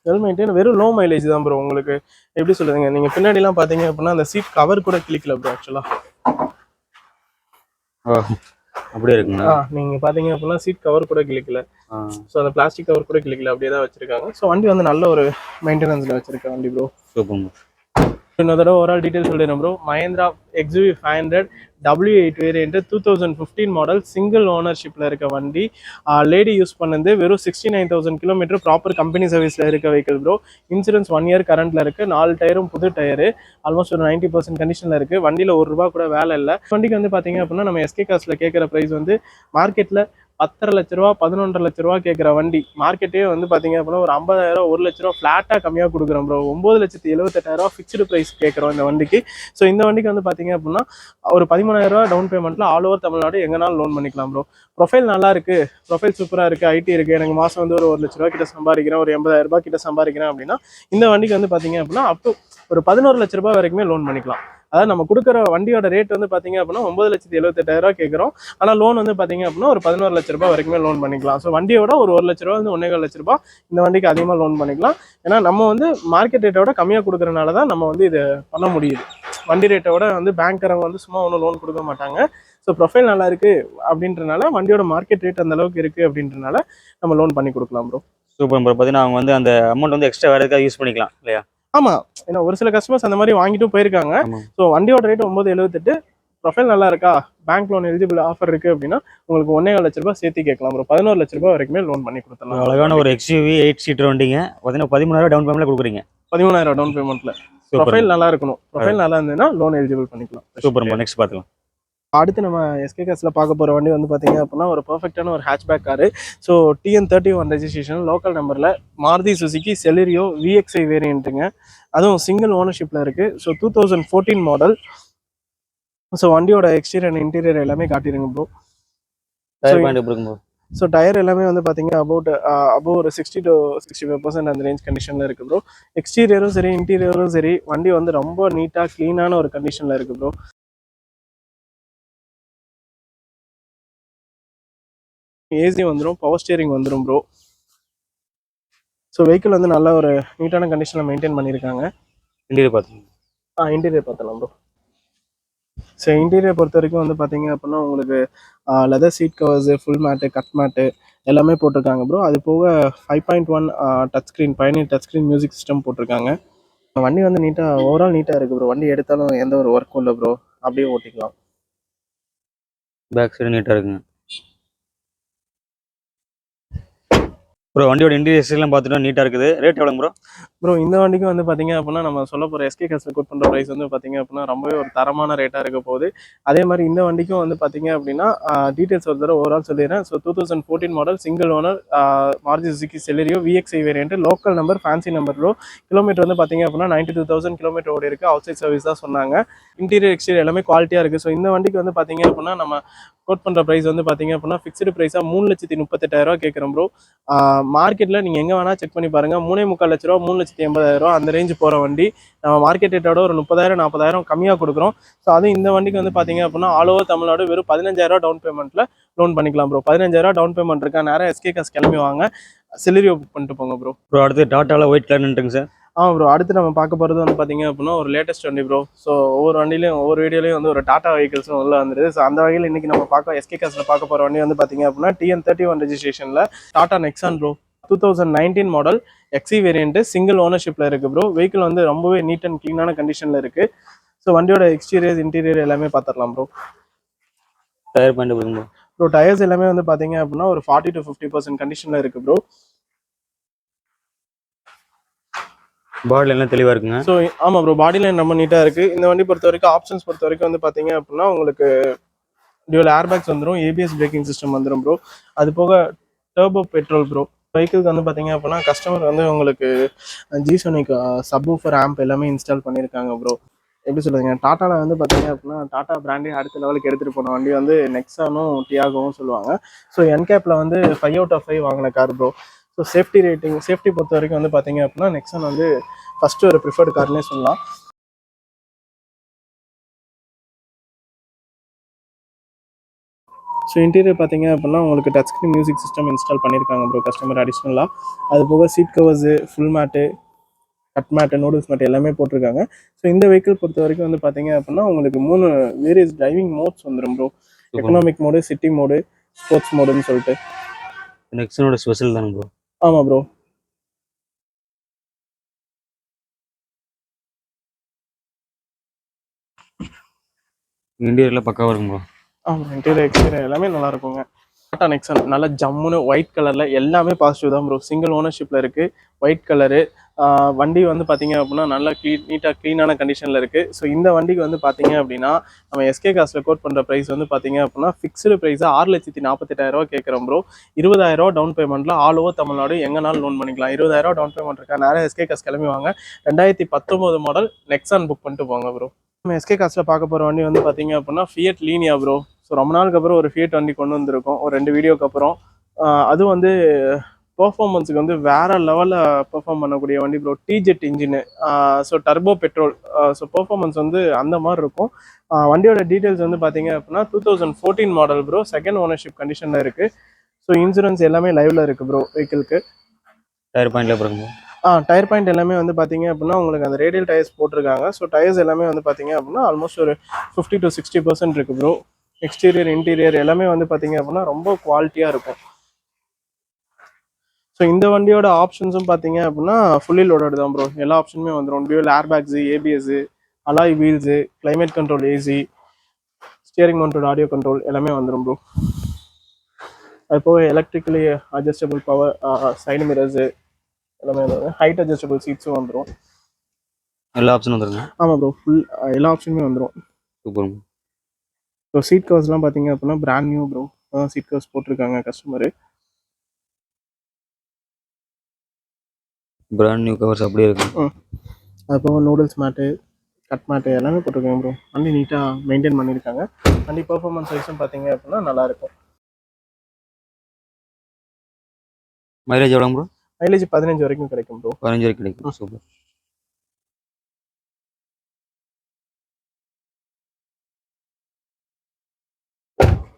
well maintain வெறும் லோ மைலேஜ் தான் ப்ரோ உங்களுக்கு. எப்படி சொல்லுதுங்க நீங்கள் பின்னாடிலாம் பார்த்தீங்க அப்படின்னா அந்த சீட் கவர் கூட கிளிக்கல ப்ரோ ஆக்சுவலாக அப்படியே இருக்குங்களா? ஆ நீங்கள் பார்த்தீங்க அப்படின்னா சீட் கவர் கூட கிளிக்கல ஸோ அந்த பிளாஸ்டிக் கவர் கூட கிளிக்கல அப்படியே தான் வச்சிருக்காங்க. ஸோ வண்டி வந்து நல்ல ஒரு மெயின்டெனன்ஸில் வச்சிருக்க வண்டி ப்ரோ சூப்பர் இன்னொரு தடவை ஓவரால் டீட்டெயில் சொல்லிடுறேன் bro Mahindra XUV five hundred W eight variant two thousand fifteen model single ஓனர்ஷிப்பில் இருக்க வண்டி. லேடி யூஸ் பண்ணது வெறும் sixty nine thousand kilometre proper company சர்வீஸில் இருக்க vehicle bro insurance one year கரண்ட்டில் இருக்குது நாலு டயரும் புது டயரு ஆல்மோஸ்ட் ஒரு நைன்ட்டி பர்சன்ட் கண்டிஷனில் இருக்குது வண்டியில் ஒரு ரூபா கூட வேலை இல்லை. வண்டிக்கு வந்து பார்த்தீங்க அப்படின்னா நம்ம எஸ்கே காஸ்ட்டில் கேட்குற ப்ரைஸ் வந்து மார்க்கெட்டில் பத்தரை லட்ச ரூபா பதினொன்றரை லட்ச ரூபா கேட்குற வண்டி. மார்க்கெட்டே வந்து பார்த்தீங்க அப்படின்னா ஒரு ஐம்பதாயிரம் ஒரு லட்ச ரூபா ஃப்ளாட்டாக கம்மியாக கொடுக்குறோம் ப்ரோ ஒம்பது லட்சத்தி எழுபத்தெட்டாயிரம் ஃபிக்ஸ்டு ப்ரைஸ் கேட்குறோம் இந்த வண்டிக்கு. ஸோ இந்த வண்டிக்கு வந்து பார்த்தீங்க அப்படின்னா ஒரு பதிமூணாயிரம் ரூபா டவுன் பேமெண்ட்டில் ஆல் ஓவர் தமிழ்நாடு எங்கனாலும் லோன் பண்ணிக்கலாம் ப்ரோ ப்ரொஃபைல் நல்லா இருக்கு. ப்ரொஃபைல் சூப்பராக இருக்கு. ஐடி இருக்குது எனக்கு மாதம் வந்து ஒரு ஒரு லட்ச ரூபா கிட்ட சம்பாதிக்கிறேன். ஒரு எண்பதாயிரம் ரூபாய் கிட்ட சம்பாதிக்கிறேன் அப்படின்னா இந்த வண்டிக்கு வந்து பார்த்தீங்க அப்படின்னா அப் டு ஒரு பதினோரு லட்ச ரூபாய் வரைக்குமே லோன் பண்ணிக்கலாம். அதாவது நம்ம கொடுக்குற வண்டியோட ரேட் வந்து பார்த்தீங்க அப்படின்னா ஒன்பது லட்சத்தி எழுபத்தெட்டாயிரம் ரூபா கேட்குறோம் ஆனால் லோன் வந்து பார்த்தீங்க அப்படின்னா ஒரு பதினோரு லட்ச ரூபாய் வரைக்குமே லோன் பண்ணிக்கலாம். ஸோ வண்டியோட ஒரு ஒரு லட்ச ரூபா வந்து ஒன்றே லட்ச ரூபா இந்த வண்டிக்கு அதிகமாக லோன் பண்ணிக்கலாம். ஏன்னா நம்ம வந்து மார்க்கெட் ரேட்டோட கம்மியாக கொடுக்குறனால தான் நம்ம வந்து இதை பண்ண முடியுது. வண்டி ரேட்டோட வந்து பேங்க்கரங்க வந்து சும்மா ஒன்றும் லோன் கொடுக்க மாட்டாங்க. ஸோ ப்ரொஃபைல் நல்லா இருக்குது அப்படின்றனால வண்டியோட மார்க்கெட் ரேட் அந்த அளவுக்கு இருக்கு அப்படின்றனால நம்ம லோன் பண்ணி கொடுக்கலாம் ப்ரோ சூப்பர் ப்ரோ பார்த்தீங்கன்னா அவங்க வந்து அந்த அமௌண்ட் வந்து எக்ஸ்ட்ரா வேறு எதுக்காக யூஸ் பண்ணிக்கலாம் இல்லையா? ஆமா ஏன்னா ஒரு சில கஸ்டமர்ஸ் அந்த மாதிரி வாங்கிட்டும் போயிருக்காங்க. ஸோ வண்டியோட ரேட் ஒன்பது எழுபத்தெட்டு ப்ரொஃபைல் நல்லா இருக்கா பேங்க் லோன் எலிஜிபிள் ஆஃபர் இருக்கு அப்படின்னா உங்களுக்கு ஒன்னே லட்ச ரூபாய் சேர்த்து கேட்கலாம். ப்ரோ பதினோரு லட்ச ரூபாய் வரைக்குமே லோன் பண்ணி கொடுத்துடலாம். அழகான ஒரு எக்ஸ்யூவி எயிட் சீட்டர் வண்டிங்க. பார்த்தீங்கன்னா பதிமூணாயிரம் டவுன் பேமெண்ட்ல கொடுக்குறீங்க. பதிமூணாயிரம் டவுன் பேமெண்ட்ல ப்ரொஃபைல் நல்லா இருக்கணும். ப்ரொஃபைல் நல்லா இருந்ததுன்னா லோன் எலிஜிபிள் பண்ணிக்கலாம். சூப்பர் ப்ரோ நெக்ஸ்ட் பார்த்துக்கலாம். அடுத்து நம்ம எஸ்கே காஸ்ல பார்க்க போற வண்டி வந்து பாத்தீங்க அப்படின்னா ஒரு பர்ஃபெக்டான ஒரு hatchback car so TN thirty one registration local நம்பர்ல மாருதி சுசுகி செலிரியோ விஎக்ஸ்ஐ வேரியன்ட்டுங்க அதுவும் சிங்கிள் ஓனர்ஷிப்ல இருக்கு. So two thousand fourteen model so வண்டியோட எக்ஸ்டீரியர் இன்டீரியர் எல்லாமே காட்டிடுங்க ப்ரோ ஸோ டயர் எல்லாமே வந்து பார்த்தீங்க அபவுட் அபோவ் ஒரு sixty to sixty five percent அந்த ரேஞ்ச் கண்டிஷனில் இருக்குது ப்ரோ எக்ஸ்டீரியரும் சரி இன்டீரியரும் சரி வண்டி வந்து ரொம்ப நீட்டாக க்ளீனான ஒரு கண்டிஷனில் இருக்குது ப்ரோ ஏசி வந்துடும் பவர் ஸ்டியரிங் வந்துடும் ப்ரோ ஸோ வெஹிக்கிள் வந்து நல்ல ஒரு நீட்டான கண்டிஷனில் மெயின்டைன் பண்ணியிருக்காங்க இன்டீரியர் பார்த்துக்கலாம் ஆ இன்டீரியர் பார்த்தலாம் ப்ரோ ஸோ இன்டீரியர் பொறுத்த வரைக்கும் வந்து பார்த்தீங்க அப்படின்னா உங்களுக்கு leather seat covers full mat cut mat எல்லாமே போட்டிருக்காங்க ப்ரோ அது போக five point one touch screen பயணி டச் ஸ்க்ரீன் மியூசிக் சிஸ்டம் போட்டிருக்காங்க. வண்டி வந்து நீட்டாக ஓவரால் நீட்டாக இருக்குது ப்ரோ வண்டி எடுத்தாலும் எந்த ஒரு ஒர்க்கும் இல்லை ப்ரோ அப்படியே ஓட்டிக்கலாம். பேக் சைடு நீட்டாக இருக்குங்க. ப்ரோ வண்டியோட இன்டீரியர்ஸ்லாம் பார்த்துட்டோம் நீட்டாக இருக்குது. ரேட் எவ்வளோ ப்ரோ ப்ரோ இந்த வண்டிக்கு வந்து பார்த்தீங்க அப்படின்னா நம்ம சொல்ல போகிற எஸ்கே கஸ்ல கோட் பண்ணுற ப்ரைஸ் வந்து பார்த்தீங்க அப்படின்னா ரொம்பவே ஒரு தரமான ரேட்டாக இருக்க போகுது. அதே மாதிரி இந்த வண்டிக்கும் வந்து பார்த்தீங்க அப்படின்னா டீட்டெயில்ஸ் ஒரு தடவை ஓவரால் சொல்லிடுறேன். So two thousand fourteen model single owner Maruti Suzuki Celerio VXI variant local number fancy number bro kilometre வந்து பார்த்தீங்க அப்படின்னா நைன்டி டூ தௌசண்ட் கிலோமீட்டர் ஓடி இருக்குது அவுட் சைட் சர்வீஸ் தான் சொன்னாங்க. இன்டீரியர் எக்ஸ்டீரியர் எல்லாமே குவாலிட்டியாக இருக்குது ஸோ இந்த வண்டிக்கு வந்து பார்த்தீங்க அப்படின்னா நம்ம கோட் பண்ணுற ப்ரைஸ் வந்து பார்த்தீங்க அப்படின்னா ஃபிக்ஸ்டு ப்ரைஸாக மூணு லட்சத்தி முப்பத்தெட்டாயிரரூவா கேட்குறோம் ப்ரோ மார்க்கெட்டில் நீங்கள் எங்கே வேணால் செக் பண்ணி பாருங்கள் மூணே முக்கால் லட்ச ரூபா மூணு லட்சத்தி எண்பதாயிரரூவா அந்த ரேஞ்சு போகிற வண்டி. நம்ம மார்க்கெட் ரேட்டோட ஒரு முப்பதாயிரம் நாற்பதாயிரம் கம்மியாக கொடுக்குறோம். ஸோ அதுவும் இந்த வண்டிக்கு வந்து பார்த்தீங்க அப்படின்னா ஆல் ஓவர் தமிழ்நாடு வெறும் பதினஞ்சாயிரரூவா டவுன் பேமெண்ட்டில் லோன் பண்ணிக்கலாம் ப்ரோ பதினஞ்சாயிரரூவா டவுன் பேமெண்ட் இருக்கா? நேரம் எஸ்கே காசு கிளம்பி வாங்க. சிலிரியோ புக் பண்ணிட்டு போங்க ப்ரோ ப்ரோ அடுத்து டாட்டாவில் ஒயிட் கலர்ன்ட்டுங்க சார் ஆமாம் ப்ரோ அடுத்து நம்ம பார்க்க போகிறது வந்து பார்த்தீங்க அப்படின்னா ஒரு லேட்டஸ்ட் வண்டி ப்ரோ ஸோ ஒவ்வொரு வண்டிலையும் ஒவ்வொரு வீடியோலையும் வந்து ஒரு டாடா வெஹிக்கிள்ஸும் உள்ள வந்துருது. ஸோ அந்த வகையில் இன்னைக்கு நம்ம பார்க்க எஸ்கே காசில் பார்க்க போகிற வண்டி வந்து பார்த்தீங்க அப்படின்னா TN thirty one ரெஜிஸ்ட்ரேஷனில் Tata Nexon bro two thousand nineteen model XE variant single ஓனர்ஷிப்பில் இருக்குது ப்ரோ வெஹிக்கிள் வந்து ரொம்பவே நீட் அண்ட் க்ளீனான கண்டிஷனில் இருக்குது ஸோ வண்டியோட எக்ஸ்டீரியர் இன்டீரியர் எல்லாமே பார்த்துடலாம் bro tyre bro bro tyres எல்லாமே வந்து பார்த்தீங்க அப்படின்னா ஒரு ஃபார்ட்டி டு ஃபிஃப்டி பர்சன்ட் கண்டிஷனில் இருக்குது ப்ரோ பாடியில் எல்லாம் தெளிவாக இருக்குங்க. ஸோ ஆமாம் ப்ரோ பாடி லைன் ரொம்ப நீட்டாக இருக்குது இந்த வண்டி பொறுத்த வரைக்கும் ஆப்ஷன்ஸ் பொறுத்த வரைக்கும் வந்து பார்த்தீங்க அப்படின்னா உங்களுக்கு டியூல் ஏர்பேக்ஸ் வந்துடும் ஏபிஎஸ் பிரேக்கிங் சிஸ்டம் வந்துடும் ப்ரோ அது போக டர்போ பெட்ரோல் ப்ரோ வெஹிக்கிள்க்கு வந்து பார்த்தீங்க அப்படின்னா கஸ்டமர் வந்து உங்களுக்கு ஜிசோனிக் சப்வூஃபர் ஆம்ப் எல்லாமே இன்ஸ்டால் பண்ணியிருக்காங்க ப்ரோ எப்படி சொல்லுதுங்க டாட்டாவில் வந்து பார்த்தீங்க அப்படின்னா டாடா பிராண்டே அடுத்த லெவலுக்கு எடுத்துகிட்டு போன வண்டி வந்து நெக்ஸானும் டியாகவும் சொல்லுவாங்க. ஸோ என்கேப்பில் வந்து ஃபைவ் அவுட் ஆஃப் ஃபைவ் வாங்கின car bro so safety rating safety பொறுத்த வரைக்கும் வந்து பார்த்தீங்க அப்படின்னா நெக்ஸான் வந்து ஃபர்ஸ்ட் ஒரு ப்ரிஃபர்டு கார்னே சொல்லலாம். ஸோ இன்டீரியர் பார்த்தீங்க அப்படின்னா உங்களுக்கு touch screen music system install பண்ணியிருக்காங்க ப்ரோ கஸ்டமர் அடிஷ்னலாக அது போக seat covers full mat cut mat noodles mat எல்லாமே போட்டிருக்காங்க. ஸோ இந்த வெஹிக்கிள் பொறுத்த வரைக்கும் வந்து பார்த்தீங்க அப்படின்னா உங்களுக்கு மூணு வேரியஸ் டிரைவிங் மோட்ஸ் வந்துடும் bro economic mode city mode sports மோடுன்னு சொல்லிட்டு. நெக்ஸனோட ஸ்பெஷல் தானே ப்ரோ ஆமாம் ப்ரோ இன்டீரியரில் பக்காவாக இருக்கும் ப்ரோ ஆமாம் இன்டீரியர் எக்ஸ்டீரியர் எல்லாமே நல்லா இருக்குங்க. டாடா நெக்ஸன் நல்லா ஜம்முன்னு ஒயிட் கலரில் எல்லாமே பாசிட்டிவ் தான் ப்ரோ சிங்கிள் ஓனர்ஷிப்பில் இருக்குது ஒயிட் கலரு வண்டி வந்து பார்த்தீங்க அப்படின்னா நல்லா க்ளீன் நீட்டாக க்ளீனான கண்டிஷனில் இருக்குது ஸோ இந்த வண்டிக்கு வந்து பார்த்தீங்க அப்படின்னா நம்ம எஸ்கே காசில் கோட் பண்ணுற ப்ரைஸ் வந்து பார்த்தீங்க அப்படின்னா ஃபிக்ஸ்டு ப்ரைஸாக ஆறு லட்சத்தி நாற்பத்தெட்டாயிரரூவா கேட்குறோம் ப்ரோ இருபதாயிரரூவா டவுன் பேமெண்ட்டில் ஆல் ஓவர் தமிழ்நாடு எங்கேனாலும் லோன் பண்ணிக்கலாம். இருபதாயிரரூவா டவுன் பேமெண்ட் இருக்கா? நிறையா எஸ்கே காசு கிளம்பி வாங்க. ரெண்டாயிரத்தி பத்தொம்போது மாடல் நெக்ஸான் புக் பண்ணிட்டு போங்க ப்ரோ நம்ம எஸ்கே காசில் பார்க்க போகிற வண்டி வந்து பார்த்தீங்க அப்படின்னா ஃபியட் லீனியா ப்ரோ ஸோ ரொம்ப நாளுக்கு அப்புறம் ஒரு ஃபியட் வண்டி கொண்டு வந்திருக்கோம். ஒரு ரெண்டு வீடியோக்கு அப்புறம். அதுவும் வந்து பெர்ஃபார்மன்ஸுக்கு வந்து வேற லெவலில் பெர்ஃபார்ம் பண்ணக்கூடிய வண்டி bro TJet engine so turbo petrol so performance வந்து அந்த மாதிரி இருக்கும். வண்டியோட டீட்டெயில்ஸ் வந்து பார்த்தீங்க அப்படின்னா two thousand fourteen model bro second ownership கண்டிஷனில் இருக்குது ஸோ இன்சூரன்ஸ் எல்லாமே லைவ்ல இருக்குது ப்ரோ வெஹிக்கிளுக்கு டயர் பாயிண்ட்ல பாருங்க ஆ டயர் பாயிண்ட் எல்லாமே வந்து பார்த்தீங்க அப்படின்னா உங்களுக்கு அந்த ரேடியல் டயர்ஸ் போட்டிருக்காங்க. ஸோ டயர்ஸ் எல்லாமே வந்து பார்த்தீங்க அப்படின்னா ஆல்மோஸ்ட் ஒரு ஃபிஃப்டி டு சிக்ஸ்டி பர்சன்ட் இருக்கு ப்ரோ எக்ஸ்டீரியர் இன்டீரியர் எல்லாமே வந்து பார்த்தீங்க அப்படின்னா ரொம்ப குவாலிட்டியாக இருக்கும். ஸோ இந்த வண்டியோட ஆப்ஷன்ஸும் பார்த்தீங்க அப்படின்னா ஃபுல்லி லோடட் தான் ப்ரோ எல்லா ஆப்ஷனுமே வந்துடும் dual air bags ABS alloy wheels climate control AC steering mounted audio control எல்லாமே வந்துடும் ப்ரோ அது போக electrically adjustable power side mirrors எல்லாமே ஹைட் அட்ஜஸ்டபிள் சீட்ஸும் வந்துடும் எல்லா ஆப்ஷனும் வந்துருங்க. ஆமாம் ப்ரோ ஃபுல் எல்லா ஆப்ஷனுமே வந்துடும் சூப்பர். ஸோ சீட் கவர்ஸ்லாம் பார்த்தீங்க அப்படின்னா brand new bro seat covers போட்டிருக்காங்க கஸ்டமரு பிராண்ட் நியூ கவர்ஸ் அப்படியே இருக்கு. அது போக நூடுல்ஸ் மேட்டு கட் மேட்டு எல்லாமே போட்டிருக்காங்க ப்ரோ வண்டி நீட்டாக மெயின்டைன் பண்ணியிருக்காங்க வண்டி பெர்ஃபார்மன்ஸ் வைஸும் பார்த்தீங்க அப்படின்னா நல்லா இருக்கும். மைலேஜ் எவ்வளோ ப்ரோ மைலேஜ் பதினஞ்சு வரைக்கும் கிடைக்கும் ப்ரோ பதினஞ்சு வரைக்கும் கிடைக்கும். சூப்பர்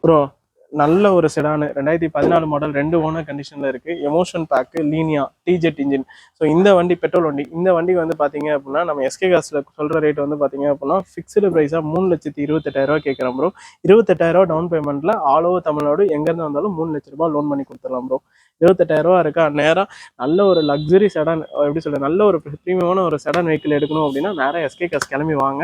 ப்ரோ நல்ல ஒரு செடானு ரெண்டாயிரத்தி பதினாலு மாடல் ரெண்டு ஓனர் கண்டிஷனில் இருக்குது emotion pack Linea TJet engine so இந்த வண்டி பெட்ரோல் வண்டி இந்த வண்டி வந்து பார்த்தீங்க அப்படின்னா நம்ம எஸ்கே காசில் சொல்கிற ரேட் வந்து பார்த்தீங்க அப்படின்னா ஃபிக்ஸ்டு ப்ரைஸாக மூணு லட்சத்தி இருபத்தெட்டாயிரரூவா கேட்குறோம் ப்ரோ இருபத்தெட்டாயிரரூவா டவுன் பேமெண்ட்டில் ஆல் ஓவர் தமிழ்நாடு எங்கேருந்து வந்தாலும் மூணு லட்ச ரூபா லோன் பண்ணி கொடுத்துடலாம் ப்ரோ இருபத்தெட்டாயிரரூவா இருக்கா? நேராக நல்ல ஒரு லக்ஸரி செடான் எப்படி சொல்கிறது நல்ல ஒரு ப்ரீமியமான ஒரு செடான் வெஹிக்கிள் எடுக்கணும் அப்படின்னா நேராக எஸ்கே காசு கிளம்பி வாங்க.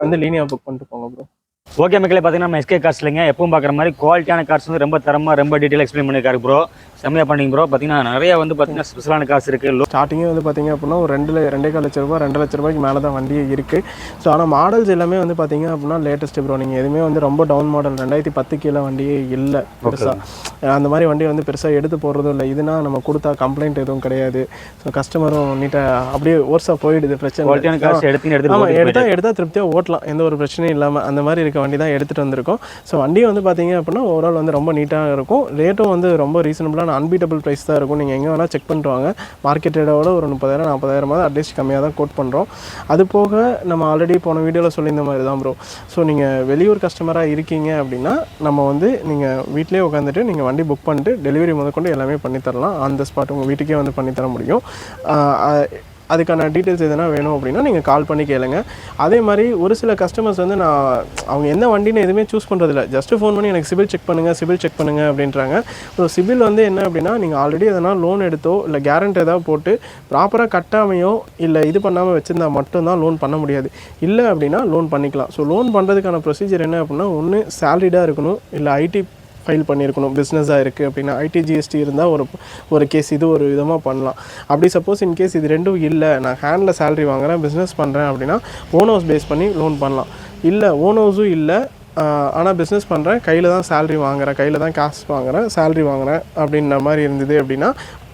வந்து லீனியா புக் பண்ணிட்டு போங்க ப்ரோ ஓகே மக்களே பார்த்தீங்கன்னா நம்ம எஸ்கே கார்ஸ் இல்லைங்க. எப்பவும் பார்க்குற மாதிரி குவாலிட்டியான கார்ஸ் வந்து ரொம்ப தரமாக ரொம்ப டீட்டெயில் எக்ஸ்பிளைன் பண்ணியிருக்காரு ப்ரோ செம்மையாக பண்ணிங்க ப்ரோ பார்த்தீங்கன்னா நிறைய வந்து பார்த்தீங்கன்னா ஸ்பெஷலான காசு இருக்குது ஸ்டார்டிங்கே வந்து பார்த்தீங்க அப்படின்னா ஒரு ரெண்டு ரெண்டே கால் லட்ச ரூபாய் ரெண்டு லட்ச ரூபாய்க்கு மேலே தான் வண்டி இருக்குது ஸோ ஆனால் மாடல்ஸ் எல்லாமே வந்து பார்த்தீங்க அப்படின்னா லேட்டஸ்ட் ப்ரோ நீங்கள் எதுவுமே வந்து ரொம்ப டவுன் மாடல் ரெண்டாயிரத்தி பத்து கீழே வண்டியே இல்லை பெருசாக அந்த மாதிரி வண்டி வந்து பெருசாக எடுத்து போடுறதும் இல்லை. இதுனா நம்ம கொடுத்தா கம்ப்ளைண்ட் எதுவும் கிடையாது. ஸோ கஸ்டமரும் நீட்டாக அப்படியே ஓர்ஸாக போயிடுது பிரச்சனை குவாலிட்டியான இல்லை. காசு எடுத்துன்னு ஆமா எடுத்துகிட்டு எடுத்தா எடுத்தா திருப்தியா ஓட்டலாம். எந்த ஒரு பிரச்சனையும் இல்லாம அந்த மாதிரி இருக்க வண்டி தான் எடுத்துகிட்டு வந்திருக்கோம். ஸோ வண்டியை வந்து பார்த்தீங்க அப்படின்னா ஓவரால் வந்து ரொம்ப நீட்டாக இருக்கும். ரேட்டும் வந்து ரொம்ப ரீசனபிளான அன்பீட்டபிள் ப்ரைஸ் தான் இருக்கும். நீங்கள் எங்கே வேணால் செக் பண்ணிட்டு வாங்க. மார்க்கெட் ரேட்டோட ஒரு முப்பதாயிரம் நாற்பதாயிரமாவது அட்லீஸ்ட் கம்மியாக தான் கோட் பண்ணுறோம் அது போக நம்ம ஆல்ரெடி போன வீடியோவில் சொல்லியிருந்த மாதிரி தான் ப்ரோ ஸோ நீங்கள் வெளியூர் கஸ்டமராக இருக்கீங்க அப்படின்னா நம்ம வந்து நீங்கள் வீட்டிலே உட்காந்துட்டு நீங்கள் வண்டி புக் பண்ணிட்டு டெலிவரி முதற்கொண்டு எல்லாமே பண்ணித்தரலாம். ஆன் த ஸ்பாட் உங்கள் வீட்டுக்கே வந்து பண்ணித்தர தர முடியும் அதுக்கான டீட்டெயில்ஸ் எதனா வேணும் அப்படின்னா நீங்கள் கால் பண்ணி கேளுங்க. அதே மாதிரி ஒரு சில கஸ்டமர்ஸ் வந்து நான் அவங்க எந்த வண்டின்னு எதுவுமே சூஸ் பண்ணுறதில்ல ஜஸ்ட்டு ஃபோன் பண்ணி எனக்கு சிபில் செக் பண்ணுங்கள் சிபில் செக் பண்ணுங்கள் அப்படின்றாங்க. ஸோ சிபில் வந்து என்ன அப்படின்னா நீங்கள் ஆல்ரெடி எதனா லோன் எடுத்தோ இல்லை கேரண்ட் ஏதாவது போட்டு ப்ராப்பராக கட்டாமையோ இல்லை இது பண்ணாமல் வச்சுருந்தா மட்டும்தான் லோன் பண்ண முடியாது. இல்லை அப்படின்னா லோன் பண்ணிக்கலாம். ஸோ லோன் பண்ணுறதுக்கான ப்ரொசீஜர் என்ன அப்படின்னா ஒன்று சேலரிடாக இருக்கணும் இல்லை ஐடி ஃபைல் பண்ணியிருக்கணும். பிஸ்னஸாக இருக்குது அப்படின்னா ஐடி ஜிஎஸ்டி இருந்தால் ஒரு ஒரு கேஸ் இது ஒரு விதமாக பண்ணலாம். அப்படி சப்போஸ் இன்கேஸ் இது ரெண்டும் இல்லை நான் ஹேண்டில் சேலரி வாங்குகிறேன் பிஸ்னஸ் பண்ணுறேன் அப்படின்னா ஓன் ஹவுஸ் பேஸ் பண்ணி லோன் பண்ணலாம். இல்லை ஓன் ஹவுஸும் இல்லை ஆனால் பிஸ்னஸ் பண்ணுறேன் கையில் தான் சேலரி வாங்குகிறேன் கையில் தான் காசு வாங்குறேன். சேல்ரி வாங்குகிறேன் அப்படின்ற மாதிரி இருந்தது அப்படின்னா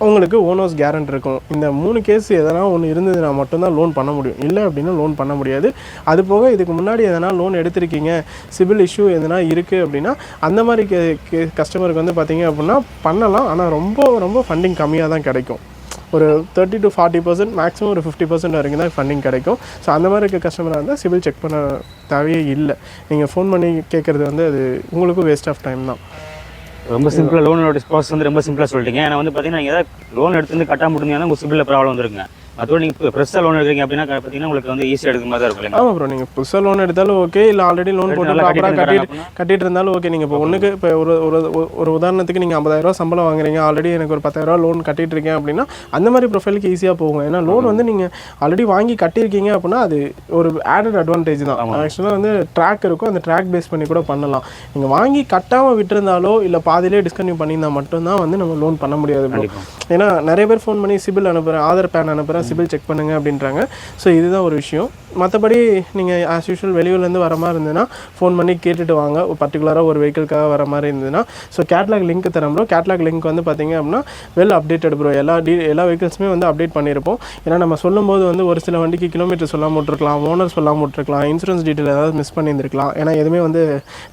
உங்களுக்கு ஓனர்ஸ் கேரண்ட் இருக்கும். இந்த மூணு கேஸ் எதனா ஒன்று இருந்ததுன்னா மட்டும்தான் லோன் பண்ண முடியும். இல்லை அப்படின்னா லோன் பண்ண முடியாது. அது போக இதுக்கு முன்னாடி எதனா லோன் எடுத்திருக்கீங்க சிபில் இஷ்யூ எதனா இருக்குது அப்படின்னா அந்த மாதிரி கே கே கஸ்டமருக்கு வந்து பார்த்தீங்க அப்படின்னா பண்ணலாம். ஆனால் ரொம்ப ரொம்ப ஃபண்டிங் கம்மியாக தான் கிடைக்கும். ஒரு thirty to forty percent maximum ஒரு ஃபிஃப்டி பர்சன்ட் வரைக்கும் தான் ஃபண்டிங் கிடைக்கும். ஸோ அந்த மாதிரி இருக்க கஸ்டமராக இருந்தால் சிவில் செக் பண்ண தேவையே இல்லை. நீங்கள் ஃபோன் பண்ணி கேட்குறது வந்து அது உங்களுக்கும் வேஸ்ட் ஆஃப் டைம் தான். ரொம்ப சிம்பிளாக லோனோட ப்ராசஸ் வந்து ரொம்ப சிம்பிளாக சொல்லிட்டீங்க. ஏன்னா வந்து பார்த்தீங்கன்னா நீங்கள் ஏதாவது லோன் எடுத்து வந்து கட்டாம உங்கள் சிபிலில் ப்ராப்ளம் வந்துருங்க. அதோட நீங்கள் ஃப்ரெஷ்ஷாக லோன் எடுக்கிறீங்க அப்படின்னா பார்த்தீங்கன்னா உங்களுக்கு வந்து ஈஸியாக எடுக்கிற மாதிரி தான் இருக்கும் ஆமாம் ப்ரோ நீங்கள் புதுசாக லோன் எடுத்தாலும் ஓகே இல்லை ஆல்ரெடி லோன் போட்டு ப்ராப்பராக கட்டிட்டு கட்டிட்டு இருந்தாலும் ஓகே நீங்கள் இப்போ ஒன்றுக்கு இப்போ ஒரு ஒரு ஒரு- உதாரணத்துக்கு நீங்கள் ஐம்பதாயிரரூவா சம்பளம் வாங்குறீங்க. ஆல்ரெடி எனக்கு ஒரு பத்தாயிரரூவா லோன் கட்டிட்டு இருக்கேன் அப்படின்னா அந்த மாதிரி ப்ரொஃபைலுக்கு ஈஸியாக போகும் ஏன்னா லோன் வந்து நீங்கள் ஆல்ரெடி வாங்கி கட்டியிருக்கீங்க அப்படின்னா அது ஒரு ஆடட் அட்வான்டேஜ் தான். ஆக்சுவலாக வந்து ட்ராக் இருக்கும். அந்த ட்ராக் பேஸ் பண்ணி கூட பண்ணலாம். நீங்கள் வாங்கி கட்டாமல் விட்டுருந்தாலோ இல்லை பாதியிலே டிஸ்கன்யூ பண்ணியிருந்தா மட்டும்தான் வந்து நம்ம லோன் பண்ண முடியாது. ஏன்னா நிறைய பேர் ஃபோன் பண்ணி சிபில் அனுப்புகிறேன் ஆதார் பேன் அனுப்புகிறேன் சிபில் செக் பண்ணுங்க அப்படின்றாங்க. ஸோ இதுதான் ஒரு விஷயம். மற்றபடி நீங்கள் ஆஸ் யூஷுவல் வெளியூர்லேருந்து வர மாதிரி இருந்ததுன்னா ஃபோன் பண்ணி கேட்டுட்டு வாங்க. பர்டிகுலராக ஒரு வெஹிக்கிள்காக வர மாதிரி இருந்ததுன்னா ஸோ கேட்லாக் லிங்க் தரேன் ப்ரோ கேட்லாக் லிங்க் வந்து பார்த்தீங்க அப்படின்னா வெல் அப்டேட்டட் ப்ரோ எல்லா டீ எல்லா வெஹிக்கிள்ஸுமே வந்து அப்டேட் பண்ணியிருப்போம். ஏன்னா நம்ம சொல்லும்போது வந்து ஒரு சில வண்டிக்கு கிலோமீட்டர் சொல்லாமல் விட்டுருக்கலாம் ஓனர் சொல்லாமல் விட்டுருக்கலாம் இன்சூரன்ஸ் டீட்டெயில் ஏதாவது மிஸ் பண்ணியிருந்திருக்கலாம். ஏன்னா எதுவுமே வந்து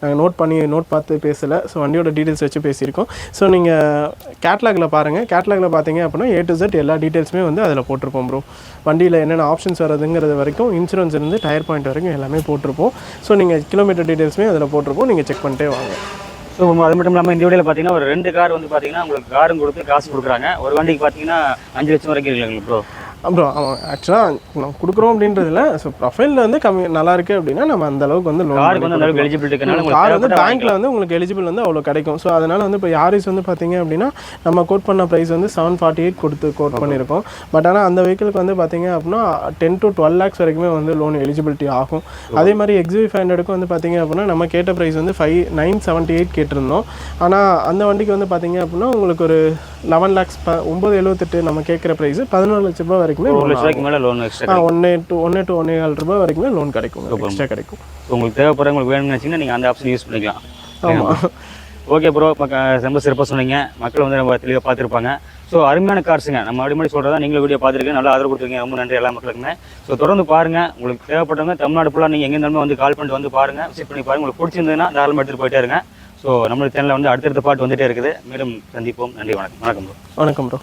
நாங்கள் நோட் பண்ணி நோட் பார்த்து பேசலை. ஸோ வண்டியோட டீட்டெயில்ஸ் வச்சு பேசியிருக்கோம். ஸோ நீங்கள் கேட்லாகில் பாருங்கள் கேட்லாகில் பார்த்தீங்க அப்படின்னா ஏ டு ஜெட் எல்லா டீட்டெயில்ஸுமே வந்து அதில் போட்டிருப்போம் ப்ரோ வண்டியில் என்னென்ன ஆப்ஷன்ஸ் வரதுங்கிறது வரைக்கும் இன்சூரன்ஸ்லேருந்து டயர் பாயிண்ட் வரைக்கும் எல்லாமே போட்டிருப்போம். ஸோ நீங்கள் கிலோமீட்டர் டீட்டெயில்ஸுமே அதில் போட்டிருப்போம். நீங்கள் செக் பண்ணிட்டே வாங்க. ஸோ அது மட்டும் இல்லாமல் இந்த வீடியோவில் பார்த்தீங்கன்னா ஒரு ரெண்டு கார் வந்து பார்த்தீங்கன்னா உங்களுக்கு காரும் கொடுத்து காசு கொடுக்குறாங்க. ஒரு வண்டிக்கு பார்த்தீங்கன்னா அஞ்சு லட்சம் வரைக்கும் இருக்குங்க ப்ரோ அப்புறம் அவன் ஆக்சுவலாக நம்ம கொடுக்குறோம் அப்படின்றதுல ஸோ ப்ரொஃபைலில் வந்து கம்மி நல்லா இருக்கு அப்படின்னா நம்ம அந்த அளவுக்கு வந்து எலிஜிபிலிட்டி இருக்கனால கொடுக்கலாம். கார் வந்து பேங்க்ல வந்து உங்களுக்கு எலிஜிபிள் வந்து அவ்வளோ கிடைக்கும். ஸோ அதனால வந்து இப்போ யாரிஸ் வந்து பார்த்தீங்க அப்படின்னா நம்ம கோட் பண்ண ப்ரைஸ் வந்து செவன் ஃபார்ட்டி எயிட் கொடுத்து கோட் பண்ணியிருக்கோம் பட் ஆனால் அந்த வெஹிக்கிளுக்கு வந்து பார்த்தீங்க அப்படின்னா டென் டு டுவெல் லேக்ஸ் வரைக்குமே வந்து லோன் எலிஜிபிலிட்டி ஆகும். அதே மாதிரி எக்ஸிவி ஃபைவ் ஹண்ட்ரடுக்கு வந்து பார்த்தீங்க அப்படின்னா நம்ம கேட்ட ப்ரைஸ் வந்து ஃபைவ் நைன் செவன்ட்டி எயிட் கேட்டிருந்தோம். ஆனால் அந்த வண்டிக்கு வந்து பார்த்தீங்க அப்படின்னா உங்களுக்கு ஒரு லெவன் லேக்ஸ் ப ஒம்பது எழுபத்தெட்டு நம்ம கேட்குற ப்ரைஸ் பதினோரு லட்ச ரூபாய் வரைக்குமே ஒரு லட்ச ரூபாய்க்கு மேலே லோன் எக்ஸ்ட்ரா ஆ ஒன்று டு ஒன்று டு ஒன்றே கால் ரூபாய் வரைக்குமே லோன் கிடைக்கும். எக்ஸ்ட்ரா கிடைக்கும். உங்களுக்கு தேவைப்படுற உங்களுக்கு வேணும்னு நினச்சிங்கன்னா நீங்கள் அந்த ஆப்ஷன் யூஸ் பண்ணிக்கலாம். ஆமாம் ஓகே ப்ரோ ரொம்ப சிறப்பாக சொன்னீங்க. மக்கள் வந்து நம்ம தெளிவாக பார்த்துருப்பாங்க. ஸோ அருமையான கார்ஸுங்க நம்ம அடிமடி சொல்கிறதா நீங்களும் வீடியோ பார்த்துருக்கீங்க. நல்லா ஆதரவு கொடுத்துருக்கீங்க. ரொம்ப நன்றி எல்லா மக்களுக்குமே. ஸோ தொடர்ந்து பாருங்கள் உங்களுக்கு தேவைப்பட்டவங்க தமிழ்நாடு ஃபுல்லாக நீங்கள் எங்கே இருந்தாலுமே வந்து கால் பண்ணிட்டு வந்து பாருங்கள் விசிட் பண்ணி பாருங்கள் உங்களுக்கு பிடிச்சிருந்ததுன்னா தாராளமாக எடுத்துகிட்டு போயிட்டே இருங்க. ஸோ நம்மளுடைய சேனலில் வந்து அடுத்தடுத்த பாட்டு வந்துட்டே இருக்குது. மேலும் சந்திப்போம். நன்றி வணக்கம். வணக்கம் ப்ரோ வணக்கம் ப்ரோ